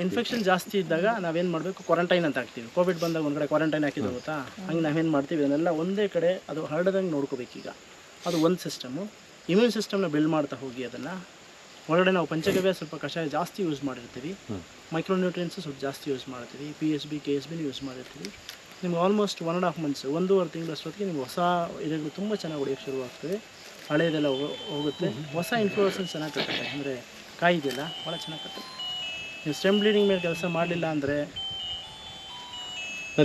ಇನ್ಫೆಕ್ಷನ್ ಜಾಸ್ತಿ? ಇದ್ದಾಗ ನಾವೇನು ಮಾಡಬೇಕು? ಕ್ವಾರಂಟೈನ್ ಅಂತ ಹಾಕ್ತೀವಿ. ಕೋವಿಡ್ ಬಂದಾಗ ಒಂದು ಕಡೆ ಕ್ವಾರಂಟೈನ್ ಹಾಕಿದ್ರು ಗೊತ್ತಾ? ಹಂಗೆ ನಾವೇನು ಮಾಡ್ತೀವಿ? ಅದನ್ನೆಲ್ಲ ಒಂದೇ ಕಡೆ ಅದು ಹರಡದಂಗೆ ನೋಡ್ಕೋಬೇಕೀಗ. ಅದು ಒಂದು ಸಿಸ್ಟಮು ಇಮ್ಯೂನ್ ಸಿಸ್ಟಮ್ನ ಬಿಲ್ಡ್ ಮಾಡ್ತಾ ಹೋಗಿ ಅದನ್ನು. ಒಳಗಡೆ ನಾವು ಪಂಚಗವ್ಯ ಸ್ವಲ್ಪ ಕಷಾಯ ಜಾಸ್ತಿ ಯೂಸ್ ಮಾಡಿರ್ತೀವಿ. ಮೈಕ್ರೋನ್ಯೂಟ್ರಿಯನ್ಸು ಸ್ವಲ್ಪ ಜಾಸ್ತಿ ಯೂಸ್ ಮಾಡ್ತೀವಿ P S B K S ಬಿನೂ use ಮಾಡಿರ್ತೀವಿ. ನಿಮ್ಗೆ almost one and half months ಒಂದೂವರೆ ತಿಂಗಳಷ್ಟೊತ್ತಿಗೆ ನಿಮ್ಗೆ ಹೊಸ ಎಲೆಗಳು ತುಂಬ ಚೆನ್ನಾಗಿ ಹೊಡೆಯೋಕ್ಕೆ ಶುರುವಾಗ್ತದೆ. ಹಳೆಯದೆಲ್ಲ ಹೋಗೋ- ಹೋಗುತ್ತೆ. ಹೊಸ ಇನ್ಫ್ಲೂಯನ್ಸನ್ ಚೆನ್ನಾಗಿ ಕಟ್ಟುತ್ತೆ ಅಂದರೆ ಕಾಯಿ ಇದೆಯಲ್ಲ ಭಾಳ ಚೆನ್ನಾಗಿ ಕಟ್ಟುತ್ತೆ ನೀವು ಸ್ಟೆಮ್ ಬ್ಲೀಡಿಂಗ್ ಮೇಲೆ ಕೆಲಸ ಮಾಡಲಿಲ್ಲ ಅಂದರೆ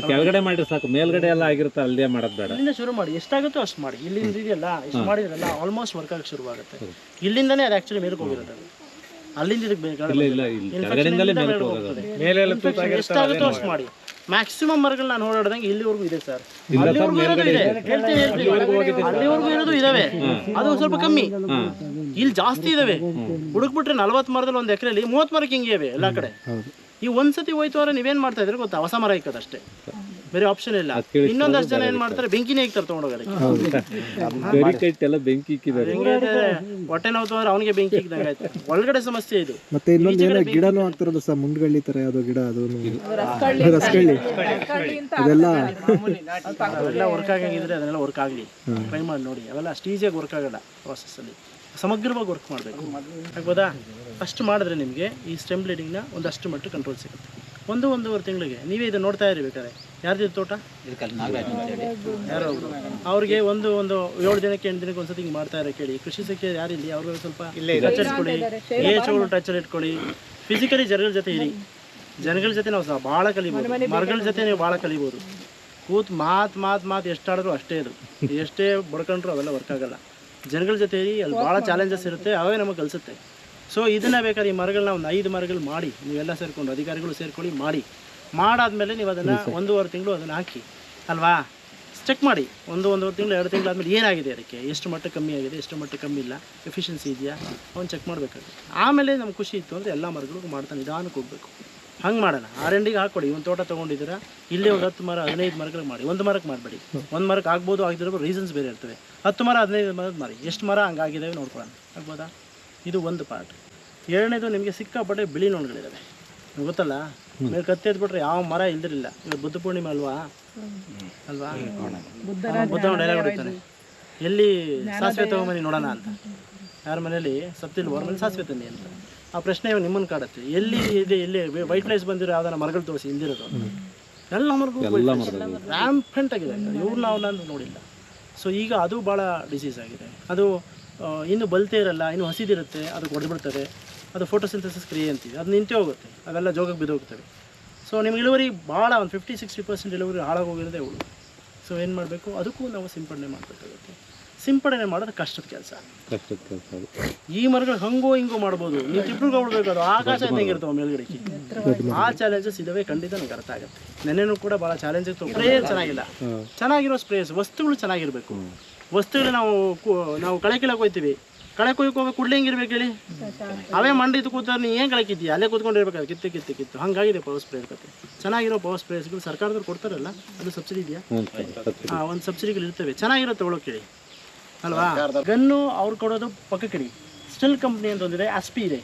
ಕೆಳಗಡೆ ಮಾಡಿದ್ರೆ ಸಾಕು. ಮೇಲ್ಗಡೆ ಎಲ್ಲ ಆಗಿರುತ್ತೆ ಅಲ್ಲೇ ಮಾಡೋದು ಬೇಡ. ಇಲ್ಲಿಂದ ಶುರು ಮಾಡಿ. ಎಷ್ಟಾಗುತ್ತೋ ಅಷ್ಟು ಮಾಡಿ. ಇಲ್ಲಿಂದ ಇದೆಯಲ್ಲ ಇಷ್ಟು ಮಾಡಿದ್ರಲ್ಲ ಆಲ್ಮೋಸ್ಟ್ ವರ್ಕ್ ಆಗಕ್ಕೆ ಶುರುವಾಗುತ್ತೆ. ಇಲ್ಲಿಂದನೇ ಅದು ಆ್ಯಕ್ಚುಲಿ ಮೇಲಕ್ಕೆ ಹೋಗಿರೋದು ಅದು. ಅಲ್ಲಿಂದ ಇದಕ್ಕೆ Infection ಎಷ್ಟಾಗುತ್ತೋ ಅಷ್ಟು ಮಾಡಿ. ಮ್ಯಾಕ್ಸಿಮಮ್ ಮರಗಳು ನಾನು ಓಡಾಡ್ದಂಗೆ ಇಲ್ಲಿವರೆಗೂ ಇದೆ ಸರ್. ಅಲ್ಲಿವರೆಗೂ ಇರೋದು ಇದೆ. ಹೇಳ್ತೀನಿ. ಹೇಳ್ತೀನಿ ಅಲ್ಲಿವರೆಗೂ ಇರೋದು ಇದಾವೆ. ಅದು ಸ್ವಲ್ಪ ಕಮ್ಮಿ. ಇಲ್ಲಿ ಜಾಸ್ತಿ ಇದಾವೆ. ಹುಡುಕ್ಬಿಟ್ರೆ ನಲ್ವತ್ತು ಮರದಲ್ಲಿ ಒಂದು ಎಕರೆಯಲ್ಲಿ ಮೂವತ್ತು ಮರಕ್ಕೆ ಹಿಂಗೆ ಇವೆ ಎಲ್ಲಾ ಕಡೆ. ಈ ಒಂದ್ಸತಿ ಹೋಯ್ತು ಅಂದ್ರೆ ನೀವೇನ್ ಮಾಡ್ತಾ ಇದ್ರೆ ಗೊತ್ತಾ? ಹೊಸ ಮರ ಇಕ್ಕದ ಅಷ್ಟೇ ಬೇರೆ ಆಪ್ಷನ್ ಇಲ್ಲ. ಇನ್ನೊಂದಷ್ಟು ಜನ ಏನ್ ಮಾಡ್ತಾರೆ? ಬೆಂಕಿನೇ ಇಕ್ತಾರೆ ಕಟ್ಟೆಲ್ಲ ಬೆಂಕಿ ಹೊಟ್ಟೆ ನೋವು ಅಂದ್ರೆ ಅವನಿಗೆ ಬೆಂಕಿ ಇಕ್ದಂಗೆ ಆಯ್ತು. ಒಳಗಡೆ ಸಮಸ್ಯೆ ಇದು. ಮತ್ತೆ ಇನ್ನೊಂದು ಏನೋ ಗಿಡನೂ ಆಗ್ತಿರೋದು ಸರ್ ಮುಂಡ್ಗಳ್ಳಿ ತರ ಯಾವ್ದೋ ಗಿಡ ಅದು ರಸ್ಕಳ್ಳಿ ಅದೆಲ್ಲ. ಅವೆಲ್ಲ ವರ್ಕ್ ಆಗಿದ್ರೆ ಅದನ್ನೆಲ್ಲ ವರ್ಕ್ ಆಗ್ಲಿ. ಟ್ರೈ ಮಾಡಿ ನೋಡಿ. ಅವೆಲ್ಲ ಅಷ್ಟು ಈಸಿಯಾಗಿ ವರ್ಕ್ ಆಗಲ್ಲ ಪ್ರಾಸೆಸ್ಸಲ್ಲಿ ಸಮಗ್ರವಾಗಿ ವರ್ಕ್ ಮಾಡಬೇಕು. ಆಗ್ಬೋದಾ? ಅಷ್ಟು ಮಾಡಿದ್ರೆ ನಿಮಗೆ ಈ ಸ್ಟೆಮ್ ಬ್ಲೀಡಿಂಗ್ನ ಒಂದಷ್ಟು ಮಟ್ಟ ಕಂಟ್ರೋಲ್ ಸಿಗುತ್ತೆ. ಒಂದು ಒಂದೂವರೆ ತಿಂಗಳಿಗೆ ನೀವೇ ಇದು ನೋಡ್ತಾ ಇರಿ ಬೇಕಾದ್ರೆ. ಯಾರ್ದು ಇದು ತೋಟ? ಯಾರು. ಅವ್ರಿಗೆ ಒಂದು ಒಂದು ಏಳು ದಿನಕ್ಕೆ ಎಂಟು ದಿನಕ್ಕೆ ಒಂದ್ಸತಿ ಹಿಂಗೆ ಮಾಡ್ತಾ ಇರೋ ಕೇಳಿ. ಕೃಷಿ ಸಖಿ ಯಾರಿಲ್ಲಿ ಅವ್ರಿಗೆ ಸ್ವಲ್ಪ ಟಚ್ ಇಟ್ಕೊಳ್ಳಿ ಏಜ್ಗಳು ಟಚ್ ಇಟ್ಕೊಳ್ಳಿ. ಫಿಸಿಕಲಿ ಜನಗಳ ಜೊತೆ ಇರಿ. ಜನಗಳ ಜೊತೆ ನಾವು ಸಹ ಭಾಳ ಕಲಿಬೋದು. ಮರಗಳ ಜೊತೆ ನೀವು ಭಾಳ ಕಲಿಬೋದು. ಕೂತ್ ಮಾತು ಮಾತು ಮಾತು ಎಷ್ಟಾಡಿದ್ರು ಅಷ್ಟೇ ಇದು ಎಷ್ಟೇ ಬಡ್ಕೊಂಡ್ರು ಅವೆಲ್ಲ ವರ್ಕ್ ಆಗಲ್ಲ. ಜನಗಳ ಜೊತೆ ಇರಿ ಅಲ್ಲಿ ಭಾಳ ಚಾಲೆಂಜಸ್ ಇರುತ್ತೆ ಅವೇ ನಮಗೆ ಕಲಿಸುತ್ತೆ. ಸೊ ಇದನ್ನ ಬೇಕಾದ್ರೆ ಈ ಮರಗಳನ್ನ ಒಂದು ಐದು ಮರಗಳು ಮಾಡಿ ನೀವೆಲ್ಲ ಸೇರಿಕೊಂಡು ಅಧಿಕಾರಿಗಳು ಸೇರ್ಕೊಳ್ಳಿ ಮಾಡಿ. ಮಾಡಾದ್ಮೇಲೆ ನೀವು ಅದನ್ನು ಒಂದೂವರೆ ತಿಂಗಳು ಅದನ್ನು ಹಾಕಿ ಅಲ್ವಾ? ಚೆಕ್ ಮಾಡಿ. ಒಂದು ಒಂದೂವರೆ ತಿಂಗಳು ಎರಡು ತಿಂಗಳು ಆದಮೇಲೆ ಏನಾಗಿದೆ ಅದಕ್ಕೆ? ಎಷ್ಟು ಮಟ್ಟ ಕಮ್ಮಿ ಆಗಿದೆ ಎಷ್ಟು ಮಟ್ಟ ಕಮ್ಮಿ ಇಲ್ಲ? ಎಫಿಷಿಯನ್ಸಿ ಇದೆಯಾ? ಅವ್ನು ಚೆಕ್ ಮಾಡಬೇಕಾಗುತ್ತೆ. ಆಮೇಲೆ ನಮ್ಗೆ ಖುಷಿ ಇತ್ತು ಅಂದರೆ ಎಲ್ಲ ಮರಗಳಿಗೂ ಮಾಡ್ತಾನೆ ನಿಧಾನಕ್ಕೆ ಹೋಗಬೇಕು. ಹಂಗೆ ಮಾಡೋಣ ಆರ್ ಎಂಡಿಗೆ ಹಾಕ್ಕೊಡಿ. ಒಂದು ತೋಟ ತೊಗೊಂಡಿದ್ದೀರಾ? ಇಲ್ಲೇ ಒಂದು ಹತ್ತು ಮರ ಹದಿನೈದು ಮರಗಳಿಗೆ ಮಾಡಿ. ಒಂದು ಮರಕ್ಕೆ ಮಾಡಬೇಡಿ. ಒಂದು ಮರಕ್ಕೆ ಆಗ್ಬೋದು ಆಗದಿರೋ ರೀಸನ್ಸ್ ಬೇರೆ ಇರ್ತವೆ. ಹತ್ತು ಮರ ಹದಿನೈದು ಮರದ ಮಾಡಿ. ಎಷ್ಟು ಮರ ಹಂಗಾಗಿದ್ದಾವೆ ನೋಡ್ಕೊಳ್ಳೋಣ. ಆಗ್ಬೋದಾ? ಇದು ಒಂದು ಪಾರ್ಟ್ ಎರಡನೇದು ನಿಮಗೆ ಸಿಕ್ಕಾಪಟ್ಟೆ ಬಿಳಿ ನೋಡ್ಗಳಿದ್ದಾವೆ. ನಿಮ್ಗೆ ಗೊತ್ತಲ್ಲ? ಮೇಲೆ ಕತ್ತೆ ಎದ್ಬಿಟ್ರೆ ಯಾವ ಮರ ಇಲ್ದಿರಲಿಲ್ಲ. ಇದು ಬುದ್ಧ ಪೂರ್ಣಿಮೆ ಅಲ್ವಾ? ಅಲ್ವಾ? ಬುದ್ಧ ಡೈಲಾಗ್ ಹೊಡಿತಾನೆ ಎಲ್ಲಿ ಸಾಸಿವೆ ತಗೊಂಬನಿ ನೋಡೋಣ ಅಂತ. ಯಾರ ಮನೇಲಿ ಸತ್ತಿಲ್ವ ಅವ್ರ ಮನೇಲಿ ಸಾಸಿವೆ ತನ್ನಿ ಅಂತ. ಆ ಪ್ರಶ್ನೆ ಇವಾಗ ನಿಮ್ಮನ್ನು ಕಾಡುತ್ತೆ. ಎಲ್ಲಿ ಇದೆ ಎಲ್ಲಿ ವೈಟ್ ರೈಸ್ ಬಂದಿರೋ ಯಾವ್ದಾರ ಮರಗಳು ತೋರಿಸಿ ಇಲ್ದಿರೋದು ಎಲ್ಲ ಮರಗಳು ರ್ಯಾಂಪೆಂಟ್ ಆಗಿದೆ. ಇವ್ರನ್ನ ಅವ್ರನ್ನ ಅಂತ ನೋಡಿಲ್ಲ. ಸೊ ಈಗ ಅದು ಭಾಳ ಡಿಸೀಸ್ ಆಗಿದೆ. ಅದು ಆ, ಇನ್ನು ಬಲ್ತೇ ಇರಲ್ಲ ಇನ್ನು ಹಸಿದಿರುತ್ತೆ ಅದು ಹೊಡೆದ್ಬಿಡ್ತದೆ ಅದು ಫೋಟೋಸಿಂಥಸಿಸ್ ಕ್ರಿಯೆ ಅಂತೀವಿ. ಅದು ನಿಂತೇ ಹೋಗುತ್ತೆ. ಅವೆಲ್ಲ ಜೋಗಕ್ಕೆ ಬಿದ್ದೋಗ್ತವೆ. ಸೊ ನಿಮ್ಗೆ ಇಳುವರಿ ಭಾಳ ಒಂದು ಫಿಫ್ಟಿ ಸಿಕ್ಸ್ಟಿ ಪರ್ಸೆಂಟ್ ಇಳುವರಿ ಹಾಳಾಗೋಗಿರೋದೇ ಅವಳು ಸೊ ಏನು ಮಾಡಬೇಕು? ಅದಕ್ಕೂ ನಾವು ಸಿಂಪಡಣೆ ಮಾಡಬೇಕಾಗುತ್ತೆ. ಸಿಂಪಡಣೆ ಮಾಡೋದು ಕಷ್ಟದ ಕೆಲಸ. ಈ ಮರಗಳು ಹಂಗೋ ಹಿಂಗೋ ಮಾಡ್ಬೋದು. ನೀವು ಹೋಗ್ಬೇಕು ಅದು. ಆಕಾಶ ಹೆಂಗಿರ್ತಾವೆ ಮೇಲ್ಗಡೆಗೆ ಆ ಚಾಲೆಂಜಸ್ ಇದಾವೆ. ಖಂಡಿತ ನನಗೆ ಅರ್ಥ ಆಗುತ್ತೆ. ನೆನೆನೂ ಕೂಡ ಭಾಳ ಚಾಲೆಂಜಸ್ ಸ್ಪ್ರೇ ಚೆನ್ನಾಗಿಲ್ಲ. ಚೆನ್ನಾಗಿರೋ ಸ್ಪ್ರೇಸ್. ವಸ್ತುಗಳು ಚೆನ್ನಾಗಿರಬೇಕು. ವಸ್ತುಗಳು ನಾವು ನಾವು ಕಳೆ ಕೀಳಕ್ಕೆ ಹೋಗ್ತೀವಿ ಕಳೆ ಕೊಯ್ಯಕ್ಕೆ ಹೋಗಿ ಕುಡ್ಲಿ ಹೆಂಗಿರ್ಬೇಕು ಹೇಳಿ? ಅವೇ ಮಂಡಿದ್ದು ಕೂತಾರೆ ನೀ ಏನು ಕಳೆ ಕಿತ್ತೀಯ? ಅಲ್ಲೇ ಕೂತ್ಕೊಂಡಿರ್ಬೇಕಾದ್ರೆ ಕಿತ್ತು ಕಿತ್ತು ಕಿತ್ತು. ಹಂಗಾಗಿದೆ ಪವರ್ ಸ್ಪ್ರೇ ಕತೆ ಚೆನ್ನಾಗಿರೋ ಪವರ್ ಸ್ಪ್ರೇಸ್ಗಳು ಸರ್ಕಾರದವ್ರು ಕೊಡ್ತಾರಲ್ಲ ಅದು ಸಬ್ಸಿಡಿ ಇದೆಯಾ? ಹಾ ಒಂದು ಸಬ್ಸಿಡಿಗಳು ಇರ್ತವೆ. ಚೆನ್ನಾಗಿರೋ ತಗೊಳಕ್ ಹೇಳಿ. ಅಲ್ವಾ? ಗನ್ನು ಅವ್ರು ಕೊಡೋದು ಪಕ್ಕಕ್ಕಿಡಿ ಸ್ಟಿಲ್ ಕಂಪ್ನಿ ಅಂತ ಒಂದಿದೆ ಅಸ್ಪಿ ಇದೆ.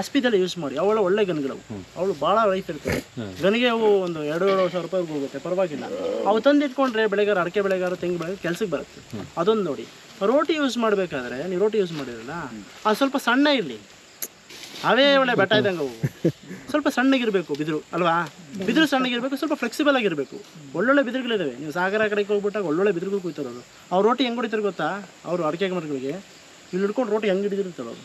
ಅಸ್ಪಿದಲ್ಲಿ ಯೂಸ್ ಮಾಡಿ. ಅವಳ ಒಳ್ಳೆ ಗನ್ಗಳವು. ಅವಳು ಭಾಳ ಲೈಫ್ ಇರ್ತವೆ ಗನ್ಗೆ ಅವು ಒಂದು ಎರಡು ಎರಡು ಸಾವಿರ ರೂಪಾಯಿಗೆ ಹೋಗುತ್ತೆ ಪರವಾಗಿಲ್ಲ. ಅವು ತಂದಿಟ್ಕೊಂಡ್ರೆ ಬೆಳೆಗಾರ ಅಡಿಕೆ ಬೆಳೆಗಾರ ತೆಂಗು ಬೆಳೆಗಾರ ಕೆಲ್ಸಕ್ಕೆ ಬರುತ್ತೆ. ಅದೊಂದು ನೋಡಿ. ರೋಟಿ ಯೂಸ್ ಮಾಡಬೇಕಾದ್ರೆ, ನೀವು ರೋಟಿ ಯೂಸ್ ಮಾಡಿರಲ್ಲ ಅದು ಸ್ವಲ್ಪ ಸಣ್ಣ ಇರಲಿ. ಅವೇ ಒಳ್ಳೆ ಬೆಟ್ಟ ಇದ್ದಂಗೆ ಅವು ಸ್ವಲ್ಪ ಸಣ್ಣಗಿರಬೇಕು ಬಿದಿರು, ಅಲ್ವಾ? ಬಿದಿರು ಸಣ್ಣಗಿರಬೇಕು, ಸ್ವಲ್ಪ ಫ್ಲೆಕ್ಸಿಬಲ್ ಆಗಿರಬೇಕು. ಒಳ್ಳೊಳ್ಳೆ ಬಿದಿರುಗಳಿದ್ದಾವೆ ನೀವು ಸಾಗರ ಕಡೆಗೆ ಹೋಗ್ಬಿಟ್ಟಾಗ ಒಳ್ಳೊಳ್ಳೆ ಬಿದಿರುಗಳು ಅವರು. ಅವ್ರು ರೋಟಿ ಹೆಂಗೆ ಹೊಡಿತಾರೆ ಗೊತ್ತಾ? ಅವರು ಅಡಿಕೆ ಮರಗಳಿಗೆ ಇಲ್ಲಿ ಹಿಡ್ಕೊಂಡು ರೋಟಿ ಹೆಂಗೆ ಹಿಡಿದಿರ್ತಾರೆ ಅವರು.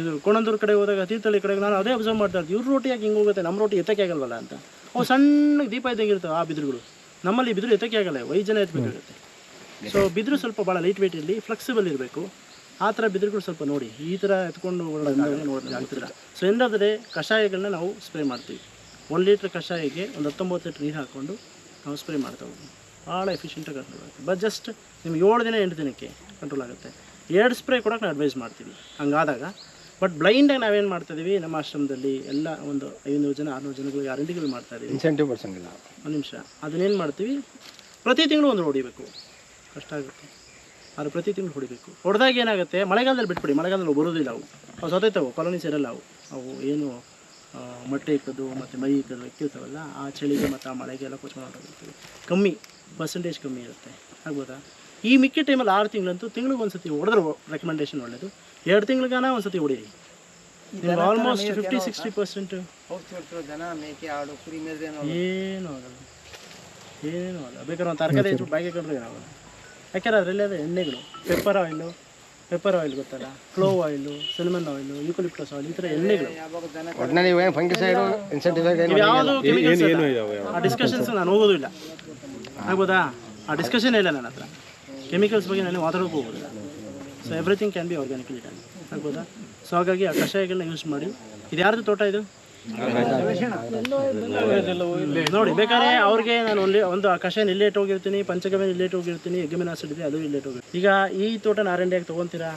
ಇದು ಕೋಣಂದೂರು ಕಡೆ ಹೋದಾಗ, ತೀರ್ಥಹಳ್ಳಿ ಕಡೆಗೆ ನಾನು ಅದೇ ಅಬ್ಸರ್ವ್ ಮಾಡ್ತಾ ಇರ್ತೀವಿ ಇವ್ರ ರೋಟಿ ಯಾಕೆ ಹಿಂಗೆ ಹೋಗುತ್ತೆ? ನಮ್ಮ ರೋಟಿ ಎತ್ತಕ್ಕೆ ಆಗಲ್ವಲ್ಲ ಅಂತ. ಅವು ಸಣ್ಣಗೆ ದೀಪ ಇದ್ದಂಗೆ ಇರ್ತಾವೆ ಆ ಬಿದಿರುಗಳು. ನಮ್ಮಲ್ಲಿ ಬಿದಿರು ಎತ್ತಕ್ಕೆ ಆಗಲ್ಲ. ಐದು ಜನ ಎತ್ತಬೇಕಾಗುತ್ತೆ ಸೊ ಬಿದಿರು ಸ್ವಲ್ಪ ಭಾಳ ಲೈಟ್ ವೆಯ್ಟ್ ಇರಲಿ ಫ್ಲೆಕ್ಸಿಬಲ್ ಇರಬೇಕು. ಆ ಥರ ಬಿದಿರುಗಳು ಸ್ವಲ್ಪ ನೋಡಿ ಈ ಥರ ಎತ್ಕೊಂಡು ನೋಡಿದ್ರೆ ಆಗ್ತಿಲ್ಲ so end of the day ಕಷಾಯಗಳನ್ನ ನಾವು ಸ್ಪ್ರೇ ಮಾಡ್ತೀವಿ. ಒಂದು ಲೀಟ್ರ್ ಕಷಾಯಕ್ಕೆ ಒಂದು ಹತ್ತೊಂಬತ್ತು ಲೀಟ್ರ್ ನೀರು ಹಾಕ್ಕೊಂಡು ನಾವು ಸ್ಪ್ರೇ ಮಾಡ್ತಾ ಹೋಗ್ತೀವಿ ಭಾಳ ಎಫಿಷಿಯೆಂಟಾಗಿ ಕಂಟ್ರೋಲ್ ಆಗುತ್ತೆ ಬಟ್ ಜಸ್ಟ್ ನಿಮ್ಗೆ ಏಳು ದಿನ ಎಂಟು ದಿನಕ್ಕೆ ಕಂಟ್ರೋಲ್ ಆಗುತ್ತೆ. ಎರಡು ಸ್ಪ್ರೇ ಕೊಡೋಕೆ ನಾವು ಅಡ್ವೈಸ್ ಮಾಡ್ತೀವಿ. ಹಂಗಾದಾಗ ಬಟ್ ಬ್ಲೈಂಡಾಗಿ ನಾವೇನು ಮಾಡ್ತಾಯಿದ್ದೀವಿ ನಮ್ಮ ಆಶ್ರಮದಲ್ಲಿ ಎಲ್ಲ ಒಂದು ಐನೂರು ಜನ ಆರುನೂರು ಜನಗಳು ಗ್ಯಾರಂಟಿಗಳು ಮಾಡ್ತಾ ಇದೀವಿ. ಇನ್ಸೆಂಟಿವ್ ಕೊಡ್ಸಂಗಿಲ್ಲ ಒಂದು ನಿಮಿಷ. ಅದನ್ನೇನು ಮಾಡ್ತೀವಿ? ಪ್ರತಿ ತಿಂಗಳು ಒಂದು ಹೊಡಿಬೇಕು. ಕಷ್ಟ ಆಗುತ್ತೆ. ಆದರೆ ಪ್ರತಿ ತಿಂಗಳು ಹೊಡಿಬೇಕು. ಹೊಡೆದಾಗ ಏನಾಗುತ್ತೆ ಮಳೆಗಾಲದಲ್ಲಿ ಬಿಟ್ಬಿಡಿ ಮಳೆಗಾಲದಲ್ಲಿ ಬರೋದಿಲ್ಲ ಅವು. ಅವು ಸತೈತವು ಕಾಲೋನಿ ಸೇರಲ್ಲ ಅವು. ಅವು ಏನು ಮೊಟ್ಟೆ ಇಕ್ಕದು ಮತ್ತು ಮೈ ಇಕ್ಕದು ಇಕ್ಕಿರ್ತಾವಲ್ಲ ಆ ಚಳಿಗೆ ಮತ್ತು ಆ ಮಳೆಗೆ ಎಲ್ಲ ಕೊಚ್ಕೊಂಡು ಕಮ್ಮಿ ಪರ್ಸೆಂಟೇಜ್ ಕಮ್ಮಿ ಇರುತ್ತೆ. ಆಗ್ಬೋದಾ? ಈ ಮಿಕ್ಕಿ ಟೈಮಲ್ಲಿ ಆರು ತಿಂಗಳಂತೂ ತಿಂಗಳಿಗೆ ಒಂದು ಸತಿ ಹೊಡೆದ್ರೆ ರೆಕಮೆಂಡೇಶನ್ ಒಳ್ಳೆಯದು ಎರಡು ತಿಂಗಳಿಗಾನ ಒಂದು ಸತಿ ಹೊಡೀರಿ ಆಲ್ಮೋಸ್ಟ್ ಫಿಫ್ಟಿ ಸಿಕ್ಸ್ಟಿ ಪರ್ಸೆಂಟ್ ಏನೂ ಆಗಲ್ಲ. ಏನೂ ಆಗಲ್ಲ. ಬೇಕಾದ್ರೆ ಒಂದು ತರಕಾರಿ ಬಾಯಿಗೆ ಕಂಡ್ರೆ ಏನಾಗಲ್ಲ. ಯಾಕೆಂದ್ರೆ ಅದರಲ್ಲಿ ಅದೇ ಎಣ್ಣೆಗಳು ಪೆಪ್ಪರ್ ಆಯಿಲು ಪೆಪ್ಪರ್ ಆಯಿಲ್ ಗೊತ್ತಲ್ಲ? Clove oil ಸೆಲ್ಮನ್ oil eucalyptus oil ಈ ಥರ ಎಣ್ಣೆಗಳು. ಫಂಗಿಸೈಡು ಇನ್ಸೆಂಟಿವ್ ಯಾವುದು ಆ ಡಿಸ್ಕಷನ್ಸ್ ನಾನು ಹೋಗೋದಿಲ್ಲ. ಆಗ್ಬೋದಾ? ಆ ಡಿಸ್ಕಷನ್ ಇಲ್ಲ ನನ್ನ ಹತ್ರ. ಕೆಮಿಕಲ್ಸ್ ಬಗ್ಗೆ ನಾನು ಮಾತಾಡೋಕೆ ಹೋಗೋದಿಲ್ಲ. So everything can be organically done ಆಗ್ಬೋದಾ? ಸೊ ಹಾಗಾಗಿ ಆ ಕಷಾಯಗಳನ್ನ ಯೂಸ್ ಮಾಡಿ. ಇದು ಯಾರ್ದು ತೋಟ ಇದು? ನೋಡಿ ಬೇಕಾದ್ರೆ ಅವ್ರಿಗೆ ನಾನು ಒಂದು ಒಂದು ಕಷಾಯನ ಕಷಾಯ ಇಲ್ಲೇ ಹೋಗಿರ್ತೀನಿ ಪಂಚಗಮ್ಯ ಇಲ್ಲೇ ಹೋಗಿರ್ತೀನಿ ಎಗ್ಗಮಿನ ಆಸಿಡ್ ಇದೆ ಅದು ಇಲ್ಲೇ ಹೋಗಿರ್ತೀನಿ. ಈಗ ಈ ತೋಟ ಆಗಿ ತೊಗೊತೀರಾ?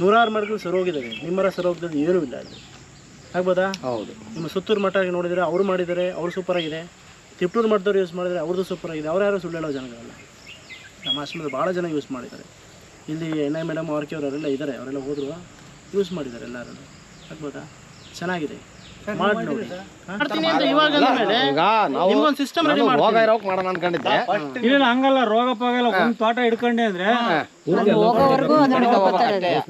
ನೂರಾರು ಮರಗಳು ಸರೋಗಿದ್ದಾವೆ ನಿಮ್ಮರ ಸರೋಗದಲ್ಲಿ ಏನೂ ಇಲ್ಲ ಅಲ್ಲಿ. ಆಗ್ಬೋದಾ? ಹೌದು. ನಿಮ್ಮ ಸುತ್ತೂರು ಮಠ ನೋಡಿದರೆ ಅವರು ಮಾಡಿದರೆ ಅವ್ರು ಸೂಪರ್ ಆಗಿದೆ ತಿಪ್ಟೂರು ಮಠದವ್ರು ಯೂಸ್ ಮಾಡಿದರೆ ಅವ್ರದ್ದು ಸೂಪರ್ ಆಗಿದೆ ಅವ್ರು ಯಾರು ಸುಳ್ಳು ಹೇಳೋ ಜನಗಳಲ್ಲ. ನಮ್ಮ ಆಶ್ರಮದ ಭಾಳ ಜನ ಯೂಸ್ ಮಾಡಿದ್ದಾರೆ. ಇಲ್ಲಿ ಎನ್ ಐ ಮೇಡಮ್ ಆರ್ಕೆ ಅವರೆಲ್ಲ ಇದ್ದಾರೆ ಅವರೆಲ್ಲ ಹೋದರು. ಯೂಸ್ ಮಾಡಿದ್ದಾರೆ ಎಲ್ಲರೂ ಆಗ್ಬೋದಾ? ಚೆನ್ನಾಗಿದೆ. ಮಾಡಿ ನೋಡಿ. ಮಾಡ್ತೀನಿ ಅಂತ ಇವಾಗ ಅಂದ್ಮೇಲೆ ಈಗ ನಾವು ನಿಮ್ಗೊಂದು ಸಿಸ್ಟಮ್ ರೆಡಿ ನಾನು ರೋಗ ಮಾಡ್ತೀನಿ ಇರೋಕ್ ಮಾಡೋಣ ಅನ್ಕೊಂಡಿದ್ದೆ. ಇಲ್ಲ ಹಂಗಲ್ಲ ರೋಗ ಪಾಗಲ್ಲ ಒಂದ್ ತೋಟ ಹಿಡ್ಕೊಂಡೆ ಅಂದ್ರೆ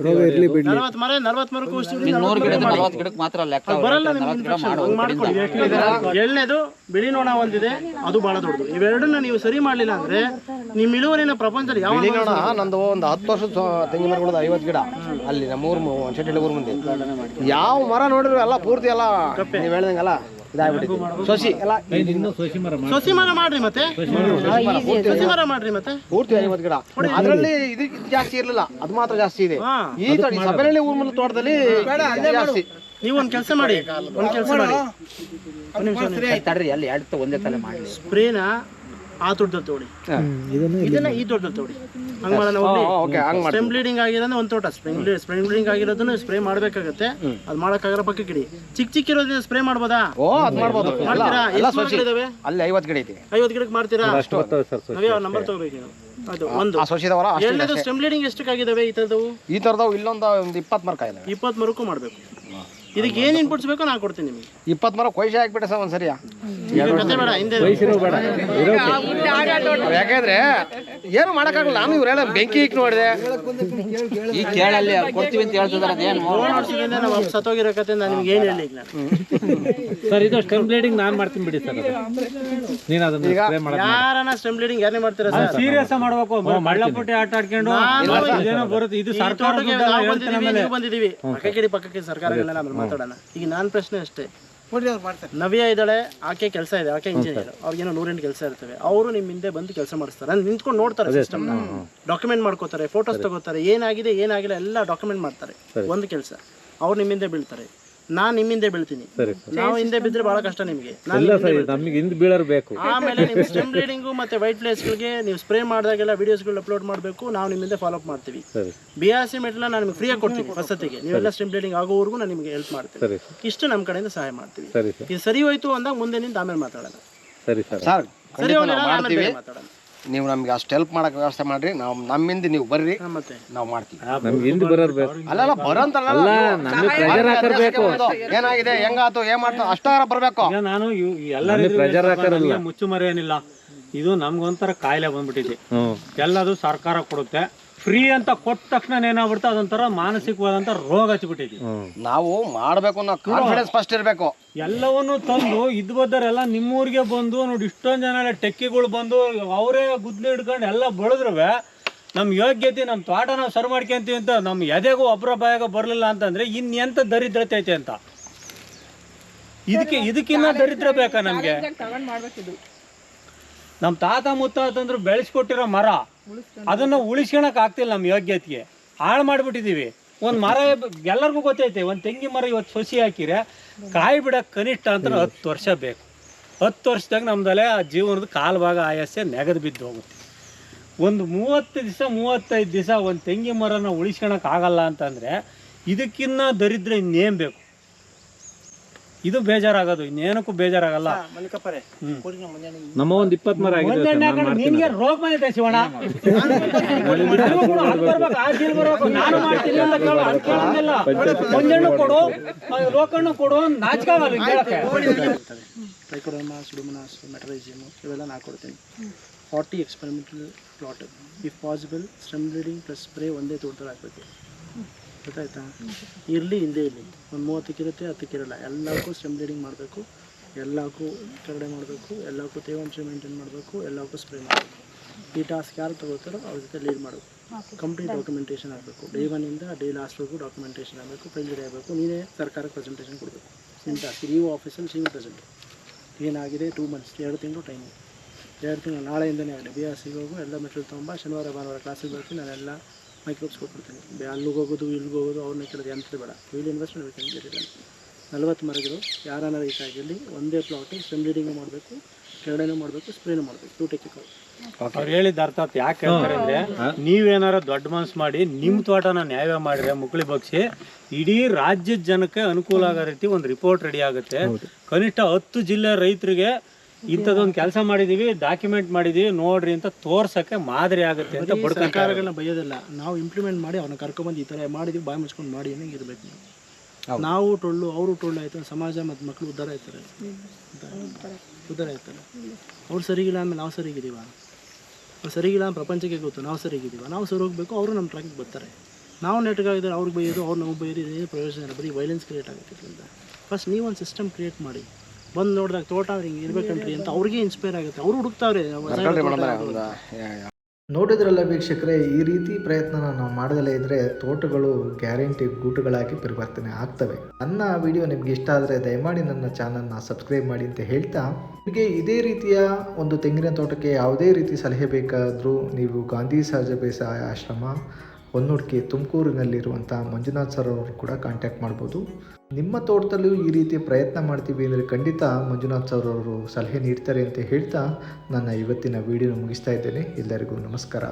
ರೋಗ ಇರ್ಲಿ ಬಿಡ್ಲಿ. ನಲವತ್ತು ಮರ ನಲವತ್ತು ಮರಕ್ಕೂ ಔಷಧಿ ಹೊಡಿ, ನೂರು ನಲವತ್ತು ಗಿಡದ ಮರ ಮಾಡಿ. ನಲವತ್ತು ಗಿಡಕ್ಕೆ ಮಾತ್ರ ಲೆಕ್ಕ ಅದು ಬರಲ್ಲ ನಿಮ್ಗೆ ನಲವತ್ತು ಗಿಡ infection. ಮಾಡು ಹಂಗ್ ಮಾಡ್ಕೊಳ್ಳಿ ಎಳ್ನೇದು ಬಿಳಿ ನೋಣ ಒಂದಿದೆ ಅದು ಬಹಳ ದೊಡ್ಡದು. ಇವೆರಡನ್ನ ನೀವು ಸರಿ ಮಾಡ್ಲಿಲ್ಲ ಅಂದ್ರೆ ನಿಮ್ಮ ಇಳುವರಿನ ಪ್ರಪಂಚದಲ್ಲಿ ಯಾವ ಇಲ್ಲಿ ನಂದು ಒಂದು ಹತ್ತು ವರ್ಷದ ಸೊ- ತೆಂಗಿನ ಮರಗಳದ ಐವತ್ತು ಗಿಡ. ಅಲ್ಲಿ ನಮ್ಮ ಊರು ಶೆಟ್ಟಿ ಊರು ಮುಂದೆ. ಯಾವ ಮರ ನೋಡಿದ್ರು ಎಲ್ಲ ಪೂರ್ತಿ ಎಲ್ಲ ನೀವು ಹೇಳ್ದಂಗಲ್ಲ ಇದಾಗ್ಬಿಟ್ಟಿದೆ ಸೊಸಿ ಎಲ್ಲ ಸೊಸಿ ಮರ ಮಾಡ್ರಿ ಮತ್ತೆ? ಸೊಸಿ ಮರ ಮಾಡ್ರಿ ಮತ್ತೆ? ಪೂರ್ತಿ ಐವತ್ತು ಗಿಡ. ಅದರಲ್ಲಿ ಇದು ಇದು ಜಾಸ್ತಿ ಇರಲಿಲ್ಲ. ಅದು ಮಾತ್ರ ಜಾಸ್ತಿ ಇದೆ. ಹಾ. ಈ ತೋಟ ಸಬರಳ್ಳಿ ಊರ್ ಮುಂದೆ ತೋಟದಲ್ಲಿ ಇದು ಜಾಸ್ತಿ. ನೀವು ಒಂದ್ ಕೆಲಸ ಮಾಡಿ ಒಂದ್ ಕೆಲಸ ಮಾಡಿ. ತಡ್ರಿ ಅಲ್ಲಿ ಎರಡು ಒಂದೇ ತಲೆ ಮಾಡಿ ಸ್ಪ್ರೇನ ಆ ತೋಟದಲ್ಲಿ ತಗೊಳ್ಳಿ ಇದನ್ನ ಈ ತೋಟದಲ್ಲಿ ತಗೊಳ್ಳಿ ಹಂಗ್ ಮಾಡೋಣ ಓಕೆ ಹಂಗ್ ಮಾಡಿ ಬ್ಲೀಡಿಂಗ್ ಆಗಿರೋದ್ರೆ ಒಂದ್ ತೋಟ ಸ್ಪ್ರಿಂಗ್ ಸ್ಪ್ರಿಂಗ್ ಬ್ಲೀಡಿಂಗ್ ಆಗಿರೋದನ್ನ ಸ್ಪ್ರೇ ಮಾಡ್ಬೇಕಾಗತ್ತೆ. ಅದ್ ಮಾಡಕ್ಕಾಗಲ್ಲ ಪಕ್ಕಕ್ಕೆ ಇಡಿ ಚಿಕ್ಕ ಚಿಕ್ಕ ಇರೋದ್ರಿಂದ ಸ್ಪ್ರೇ ಮಾಡ್ಬೋದಾ? ಓ ಅದ್ ಮಾಡ್ಬೋದು. ಮಾಡ್ತೀರಾ? ಎಲ್ಲ ಎಷ್ಟು ಇದಾವೆ ಅಲ್ಲಿ ಐವತ್ತು ಗಿಡ ಐತಿ. ಐವತ್ತು ಗಿಡಕ್ಕೆ ಮಾಡ್ತೀರಾ? ನಾವೇ ನಂಬರ್ ತಗೋಬೇಕು ಅದು ಒಂದು. ಸೊಸಿದವರ ಸ್ಟೆಮ್ ಬ್ಲೀಡಿಂಗ್ ಎಷ್ಟಕ್ಕಾಗಿದಾವೆ ಈ ಥರದವು? ಈ ತರದವು ಇಲ್ಲೊಂದು ಒಂದು ಇಪ್ಪತ್ತು ಮರ ಕಾಯಿದೆ ಇಪ್ಪತ್ತು ಮರಕ್ಕೂ ಮಾಡಬೇಕು. ಇದಕ್ಕೆ ಏನು ಇನ್ಪುಟ್ಸ್ ಬೇಕೋ ನಾನು ಕೊಡ್ತೀನಿ ನಿಮಗೆ. ಇಪ್ಪತ್ತು ಮರ ಕೊಯ್ಸಿ ಹಾಕ್ಬಿಟ್ಟೆ ಸರ್ ಬೇಡ ಹಿಂದೆ ಯಾಕಂದ್ರೆ ಏನು ಮಾಡಕ್ಕಾಗಲ್ಲ ನಾನು ಇವ್ರು ಹೇಳ ಬೆಂಕಿ ಇಕ್ ನೋಡಿದೆ. ಈ ಕೇಳಲ್ಲಿ ಕೊಡ್ತೀವಿ ಅಂತ ಹೇಳ್ತಿದಾರೆ ಅದೇನು ನಾವು ಸತ್ತೋಗಿರೋ ಕತೆ ನಾನು ನಿಮ್ಗೆ ಏನು ಹೇಳಿ ಈಗ ಸರ್ ಇದು ಸ್ಟೆಮ್ ಬ್ಲೀಡಿಂಗ್ ನಾನ್ ಮಾಡ್ತೀನಿ ಬಿಡಿ ಸರ್ ನೀನ್ ಅದನ್ನ ಸ್ಪ್ರೇ ಮಾಡ. ಯಾರನ್ನ ಸ್ಟೆಮ್ ಬ್ಲೀಡಿಂಗ್ ಯಾರನ್ನೇ ಮಾಡ್ತೀರಾ ಸರ್? ಸೀರಿಯಸ್ ಮಾಡ್ಬೇಕು ಮಳ್ಳಪುಟ್ಟಿ ಆಟ ಆಡ್ಕೊಂಡು ಏನೋ ಬರುತ್ತೆ ಇದು ಸರ್ಕಾರ ನಾವು ಬಂದಿದೀವಿ ಆಮೇಲೆ. ನೀವು ಬಂದಿದೀವಿ ಪಕ್ಕಕ್ಕೆ ಸರ್ಕಾರ ಸರ್ಕಾರಗಳನ್ನೆಲ್ಲ ಆಮೇಲೆ ಮಾತಾಡೋಣ. ಈಗ ನಾನ್ ಪ್ರಶ್ನೆ ಅಷ್ಟೇ. ನವ್ಯ ಇದ್ದಾಳೆ ಆಕೆ ಕೆಲಸ ಇದೆ ಆಕೆ ಇಂಜಿನಿಯರ್ ಅವ್ರಿಗೇನೋ ನೂರೆಂಟು ಕೆಲಸ ಇರ್ತವೆ. ಅವರು ನಿಮ್ಮ ಹಿಂದೆ ಬಂದು ಕೆಲಸ ಮಾಡಿಸ್ತಾರೆ. ಅಂದ್ರೆ ನಿಂತ್ಕೊಂಡು ನೋಡ್ತಾರೆ ಸಿಸ್ಟಮ್ ಡಾಕ್ಯುಮೆಂಟ್ ಮಾಡ್ಕೋತಾರೆ ಫೋಟೋಸ್ ತಗೋತಾರೆ ಏನಾಗಿದೆ ಏನಾಗಿಲ್ಲ ಎಲ್ಲ ಡಾಕ್ಯುಮೆಂಟ್ ಮಾಡ್ತಾರೆ. ಒಂದು ಕೆಲಸ. ಅವ್ರು ನಿಮ್ಮ ಹಿಂದೆ ಬೀಳ್ತಾರೆ. ನಾನು ನಿಮ್ಮಿಂದ ಬೀಳ್ತೀನಿ. ನಾವು ಹಿಂದೆ ಬಿದ್ರೆ ಬಹಳ ಕಷ್ಟ ನಿಮಗೆ. ನಮಗೆ ಹಿಂದ್ ಬೀಳರ್ ಬೇಕು. ಆಮೇಲೆ ನಿಮ್ಮ ಸ್ಟೆಮ್ ಬ್ಲೀಡಿಂಗು ಮತ್ತೆ ವೈಟ್ ಪ್ಲೇಸ್ಗಳಿಗೆ ನೀವು ಸ್ಪ್ರೇ ಮಾಡಿದಾಗೆಲ್ಲ ವಿಡಿಯೋಸ್ಗಳು ಅಪ್ಲೋಡ್ ಮಾಡಬೇಕು. ನಾವು ನಿಮ್ಮಿಂದ ಫಾಲೋ ಅಪ್ ಮಾಡ್ತೀವಿ. ಬಿ ಆರ್ ಸಿ ಮೆಟ್ಲ ನಾನು ನಿಮ್ಗೆ ಫ್ರೀಯಾಗಿ ಕೊಡ್ತೀವಿ ವಸತಿಗೆ ನೀವೆಲ್ಲ ಸ್ಟೆಮ್ ಬ್ಲೀಡಿಂಗ್ ಆಗೋವರೆಗೂ ನಾನು ನಿಮಗೆ ಹೆಲ್ಪ್ ಮಾಡ್ತೀನಿ. ಇಷ್ಟು ನಮ್ಮ ಕಡೆಯಿಂದ ಸಹಾಯ ಮಾಡ್ತೀವಿ. ಇದು ಸರಿ ಹೋಯ್ತು ಅಂದಾಗ ಮುಂದೆ ನಿಂದ ಆಮೇಲೆ ಮಾತಾಡೋಣ. ಸರಿ ಸರ್. ಸರ್ ಆಮೇಲೆ ಮಾತಾಡೋಣ. ನೀವು ನಮ್ಗೆ ಅಷ್ಟು ಹೆಲ್ಪ್ ಮಾಡಕ್ ವ್ಯವಸ್ಥೆ ಮಾಡ್ರಿ. ನಾವು ನಮ್ಮಿಂದ ನೀವು ಬರ್ರಿ. ನಾವು ಮಾಡ್ತೀವಿ. ಅಲ್ಲಲ್ಲ ಬರೋಂತಲ್ಲ. ಏನಾಗಿದೆ ಹೆಂಗಾತು ಏನ್ ಮಾಡ್ತಾ ಅಷ್ಟಾರ ಬರ್ಬೇಕು. ನಾನು ಮುಚ್ಚುಮರೇನಿಲ್ಲ ಮುಚ್ಚು ಮರೆ ಏನಿಲ್ಲ. ಇದು ನಮ್ಗೊಂಥರ ಕಾಯಿಲೆ ಬಂದ್ಬಿಟ್ಟಿದೆ. ಎಲ್ಲದು ಸರ್ಕಾರ ಕೊಡುತ್ತೆ. ಫ್ರೀ ಅಂತ ಕೊಟ್ಟ ತಕ್ಷಣ ಏನಾಗ್ಬಿಡ್ತಾ ಅದೊಂಥರ ಮಾನಸಿಕವಾದಂತ ರೋಗ ಹಚ್ಬಿಟ್ಟಿದೆ ನಾವು ಮಾಡಬೇಕು ಅನ್ನೋ ಕಾನ್ಫಿಡೆನ್ಸ್ ಫಸ್ಟ್ ಇರಬೇಕು. ಎಲ್ಲವನ್ನು ತಂದು ಇದ್ ಬದ್ದರೆಲ್ಲ ನಿಮ್ಮೂರಿಗೆ ಬಂದು ನೋಡಿ ಇಷ್ಟೊಂದು ಜನ ಎಲ್ಲ ಟೆಕ್ಕಿಗಳು ಬಂದು ಅವರೇ ಗುದ್ದಲಿ ಹಿಡ್ಕೊಂಡು ಎಲ್ಲ ಬೆಳೆದ್ರುವೆ ನಮ್ ಯೋಗ್ಯತೆ ನಮ್ಮ ತೋಟ ನಾವು ಸರ್ ಮಾಡ್ಕೊಂತೀವಿ ಅಂತ ನಮ್ ಎದೆಗೂ ಒಬ್ಬರ ಬಾಯಾಗ ಬರಲಿಲ್ಲ ಅಂತಂದ್ರೆ ಇನ್ನೆಂತ ದರಿದ್ರತೆ ಐತೆ ಅಂತ. ಇದಕ್ಕೆ ಇದಕ್ಕಿನ್ನ ದರಿದ್ರ ಬೇಕಾ ನಮ್ಗೆ? ನಮ್ ತಾತ ಮುತ್ತಾತಂದ್ರು ಬೆಳೆಸ್ಕೊಟ್ಟಿರೋ ಮರ ಅದನ್ನ ಉಳಿಸ್ಕೊಳಕ್ ಆಗ್ತಿಲ್ಲ ನಮ್ಮ ಯೋಗ್ಯತೆಗೆ. ಹಾಳು ಮಾಡಿಬಿಟ್ಟಿದ್ದೀವಿ ಒಂದು ಮರ ಎಲ್ಲರಿಗೂ ಗೊತ್ತೈತೆ ಒಂದು ತೆಂಗಿ ಮರ ಇವತ್ತು ಸೊಸಿ ಹಾಕಿರೆ ಕಾಯಿ ಬಿಡೋಕೆ ಕನಿಷ್ಠ ಅಂತ ಹತ್ತು ವರ್ಷ ಬೇಕು. ಹತ್ತು ವರ್ಷದಾಗ ನಮ್ದಲ್ಲೇ ಆ ಜೀವನದ ಕಾಲು ಭಾಗ ಆಯಾಸೆ ನೆಗದು ಬಿದ್ದು ಹೋಗುತ್ತೆ. ಒಂದು ಮೂವತ್ತು ದಿವಸ ಮೂವತ್ತೈದು ದಿವಸ ಒಂದು ತೆಂಗಿ ಮರನ ಉಳಿಸ್ಕೊಳಕ್ ಆಗಲ್ಲ ಅಂತಂದ್ರೆ ಇದಕ್ಕಿನ್ನ ದರಿದ್ರ ಇನ್ನೇನ್ ಬೇಕು? ಇದು ಬೇಜಾರಾಗೋದು. ಇನ್ನೇನಕ್ಕೂ ಬೇಜಾರಾಗಲ್ಲ. ನಮ್ಮ ಒಂದ್ ಇಪ್ಪತ್ ಮರ ನಿನ್ಗೆ ರೋಗ ಬಂದಿದೆ ಶಿವಣ್ಣ. ನೀವು ಕೂಡ ಅಲ್ಲಿ ಬರ್ಬೇಕು, ಆ ಜೀಲ್ ಬರ್ಬೇಕು. ನಾನು ಮಾಡ್ತೀನಿ ಅಂತ ಕೇಳು, ಅದ್ ಕೇಳಂಗಿಲ್ಲ. ಒಂದೆಣ್ಣು ಕೊಡು ಲೋಕಣ್ಣು ಕೊಡು ಅಂತ ನಾಚಿಕೆ ಆಗಲ್ಲ ಹಿಂಗ್ ಹೇಳಕ್ಕೆ. ಟ್ರೈಕೋಡರ್ಮಾ ಸುಡುಮನಾಸ್ ಮೆಟರೈಸಿಯಮ್ ಇವೆಲ್ಲ ನಾ ಕೊಡ್ತೀನಿ. Forty experimental plot. If possible stem bleeding plus spray ಒಂದೇ ತೋಟದಲ್ಲಿ ಹಾಕ್ಬೇಕು. ಗೊತ್ತಾಯ್ತಾ? ಇರಲಿ ಹಿಂದೆ ಇರಲಿ. ಒಂದು ಮೂವತ್ತಕ್ಕೆ ಇರುತ್ತೆ ಹತ್ತಕ್ಕೆ ಇರಲ್ಲ ಎಲ್ಲಕ್ಕೂ ಸ್ಟೆಮ್ ಬ್ಲೀಡಿಂಗ್ ಮಾಡಬೇಕು. ಎಲ್ಲಕ್ಕೂ ಕರಡೆ ಮಾಡಬೇಕು. ಎಲ್ಲಕ್ಕೂ ತೇವಾಂಶ ಮೇಂಟೈನ್ ಮಾಡಬೇಕು. ಎಲ್ಲಕ್ಕೂ ಸ್ಪ್ರೇ ಮಾಡಬೇಕು. ಈ ಟಾಸ್ಕ್ ಯಾರು ತಗೋತಾರೋ ಅವ್ರ ಜೊತೆ ಲೀಡ್ ಮಾಡಬೇಕು. ಕಂಪ್ಲೀಟ್ ಡಾಕ್ಯುಮೆಂಟೇಷನ್ ಆಗಬೇಕು. ಡೇ ಒನ್ನಿಂದ ಡೇ ಲಾಸ್ಟ್ವರೆಗೂ ಡಾಕ್ಯುಮೆಂಟೇಷನ್ ಆಗಬೇಕು. ಫೈಲ್ ಆಗಬೇಕು. ನೀನೇ ಸರ್ಕಾರಕ್ಕೆ ಪ್ರೆಸೆಂಟೇಷನ್ ಕೊಡಬೇಕು. ನಿಮ್ಮ ಟಾಸ್ಕ್ ನೀವು ಆಫೀಸಲ್ಲಿ ಸಿಮ್ ಪ್ರೆಸೆಂಟ್ ಏನಾಗಿದೆ? ಟೂ ಮಂತ್ಸ್ ಎರಡು ತಿಂಗಳು ಟೈಮು ಎರಡು ತಿಂಗಳು. ನಾಳೆಯಿಂದನೇ ಆಗಲಿ. ಬಿ ಆರ್ ಸಿಗೋಗು ಹೋಗು. ಎಲ್ಲ ಮೆಟೀರಿಯಲ್ ತೊಗೊಂಬ. ಶನಿವಾರ ಭಾನುವಾರ ಕ್ಲಾಸಿಗೆ ಬರ್ತೀನಿ. ನಾನೆಲ್ಲ ಮೈಕ್ರೋಬ್ಸ್ ಕೊಟ್ಬಿಡ್ತೀನಿ ಬೆ- ಅಲ್ಲಿಗೆ ಹೋಗೋದು ಇಲ್ಲಿಗೆ ಹೋಗೋದು ಅವ್ರನ್ನ ಕೇಳೋದು ಎಂತ ಬೇಡ. ಇಲ್ಲಿ ಇನ್ವೆಸ್ಟ್ಮೆಂಟ್ ಬೇಕಂತ ನಲ್ವತ್ತು ಮರಗಳು ಯಾರನ್ನ ರೈತ ಆಗಿರಲಿ ಒಂದೇ ಪ್ಲಾಟು ಸ್ಟೆಮ್ ರೀಡಿಂಗು ಮಾಡಬೇಕು ಕೆರಡೆನೂ ಮಾಡಬೇಕು ಸ್ಪ್ರೇನು ಮಾಡಬೇಕು. ಟೂ ಟೆಕ್ನಿಕಲ್ ಅವ್ರು. ಹೇಳಿದ ಅರ್ಥ ಆಯ್ತು. ಯಾಕೆ ಹೇಳ್ತಾರೆ ಅಂದ್ರೆ ನೀವೇನಾರ ದೊಡ್ಡ ಮನಸ್ಸು ಮಾಡಿ ನಿಮ್ಮ ತೋಟನ ನ್ಯಾಯ ಮಾಡಿದ್ರೆ ಮುಕ್ಳಿ ಬಗ್ಸಿ ಇಡೀ ರಾಜ್ಯದ ಜನಕ್ಕೆ ಅನುಕೂಲ ಆಗೋ ರೀತಿ ಒಂದು ರಿಪೋರ್ಟ್ ರೆಡಿ ಆಗುತ್ತೆ. ಕನಿಷ್ಠ ಹತ್ತು ಜಿಲ್ಲೆ ರೈತರಿಗೆ ಇಂಥದ್ದೊಂದು ಕೆಲಸ ಮಾಡಿದೀವಿ ಡಾಕ್ಯುಮೆಂಟ್ ಮಾಡಿದೀವಿ ನೋಡ್ರಿ ಅಂತ ತೋರ್ಸಕ್ಕೆ ಮಾದರಿ ಆಗುತ್ತೆ ಅಂತ ಸರ್ಕಾರಗಳನ್ನ ಬೈಯೋದಿಲ್ಲ. ನಾವು ಇಂಪ್ಲಿಮೆಂಟ್ ಮಾಡಿ ಅವ್ರನ್ನ ಕರ್ಕೊಂಬಂದು ಈ ಥರ ಮಾಡಿದ್ವಿ ಬಾಯಿ ಮುಚ್ಕೊಂಡು ಮಾಡಿ ಅನ್ನೋ ಇರಬೇಕು ನೀವು. ನಾವು ಟೊಳ್ಳು ಅವರು ಟೊಳ್ಳು ಆಯ್ತು ಸಮಾಜ ಮತ್ತು ಮಕ್ಕಳು ಉದ್ಧಾರ ಆಯ್ತಾರೆ. ಉದ್ಧಾರ ಆಯ್ತಾರೆ. ಅವ್ರು ಸರಿಗಿಲ್ಲ ಆಮೇಲೆ ನಾವು ಸರಿಗಿದ್ದೀವ? ಅವ್ರು ಸರಿಗಿಲ್ಲ ಅಂತ ಪ್ರಪಂಚಕ್ಕೆ ಗೊತ್ತು ನಾವು ಸರಿಗಿದ್ದೀವ? ನಾವು ಸರಿ ಹೋಗ್ಬೇಕು ಅವರು ನಮ್ಮ ಟ್ರ್ಯಾಕ್ ಬರ್ತಾರೆ. ನಾವು ನೆಟ್ಗಾಗಿದ್ದಾರೆ ಅವ್ರಿಗೆ ಬೈಯೋದು ಅವ್ರು ನಾವು ಬೈಯೋದು ಏನೇ ಪ್ರಯೋಜನ ಇಲ್ಲ. ಬರೀ ವೈಲೆನ್ಸ್ ಕ್ರಿಯೇಟ್ ಆಗುತ್ತೆ ಇದರಿಂದ. ಫಸ್ಟ್ ನೀವೊಂದು ಒಂದು ಸಿಸ್ಟಮ್ ಕ್ರಿಯೇಟ್ ಮಾಡಿ. ಬಂದು ನೋಡಿದಾಗ ತೋಟ ಹಿಂಗೆ ಇರ್ಬೇಕಂತ್ರಿ ಅಂತ ಅವ್ರಿಗೆ ಇನ್ಸ್ಪೈರ್ ಆಗುತ್ತೆ. ಅವ್ರು ಹುಡುಕ್ತಾವ್ರೆ ನೋಡಿದ್ರಲ್ಲ ವೀಕ್ಷಕರೇ ಈ ರೀತಿ ಪ್ರಯತ್ನ ನಾವು ಮಾಡದಲ್ಲೇ ಇದ್ದರೆ ತೋಟಗಳು ಗ್ಯಾರಂಟಿ ಗೂಟುಗಳಾಗಿ ಪರಿವರ್ತನೆ ಆಗ್ತವೆ. ನನ್ನ ವಿಡಿಯೋ ನಿಮ್ಗೆ ಇಷ್ಟ ಆದರೆ ದಯಮಾಡಿ ನನ್ನ ಚಾನಲ್ನ ಸಬ್ಸ್ಕ್ರೈಬ್ ಮಾಡಿ ಅಂತ ಹೇಳ್ತಾ ನಿಮಗೆ ಇದೇ ರೀತಿಯ ಒಂದು ತೆಂಗಿನ ತೋಟಕ್ಕೆ ಯಾವುದೇ ರೀತಿ ಸಲಹೆ ಬೇಕಾದರೂ ನೀವು ಗಾಂಧಿ ಸಹಜ ಬೇಸಾಯ ಆಶ್ರಮ ಹೊನ್ನೂಡ್ಕಿ ತುಮಕೂರಿನಲ್ಲಿರುವಂಥ ಮಂಜುನಾಥ್ ಸರ್ ಅವರು ಕೂಡ ಕಾಂಟ್ಯಾಕ್ಟ್ ಮಾಡ್ಬೋದು. ನಿಮ್ಮ ತೋಟದಲ್ಲೂ ಈ ರೀತಿ ಪ್ರಯತ್ನ ಮಾಡ್ತೀವಿ ಅಂದರೆ ಖಂಡಿತ ಮಂಜುನಾಥ್ ಸರ್ ಅವರು ಸಲಹೆ ನೀಡ್ತಾರೆ ಅಂತ ಹೇಳ್ತಾ ನನ್ನ ಇವತ್ತಿನ ವಿಡಿಯೋ ಮುಗಿಸ್ತಾ ಇದ್ದೇನೆ. ಎಲ್ಲರಿಗೂ ನಮಸ್ಕಾರ.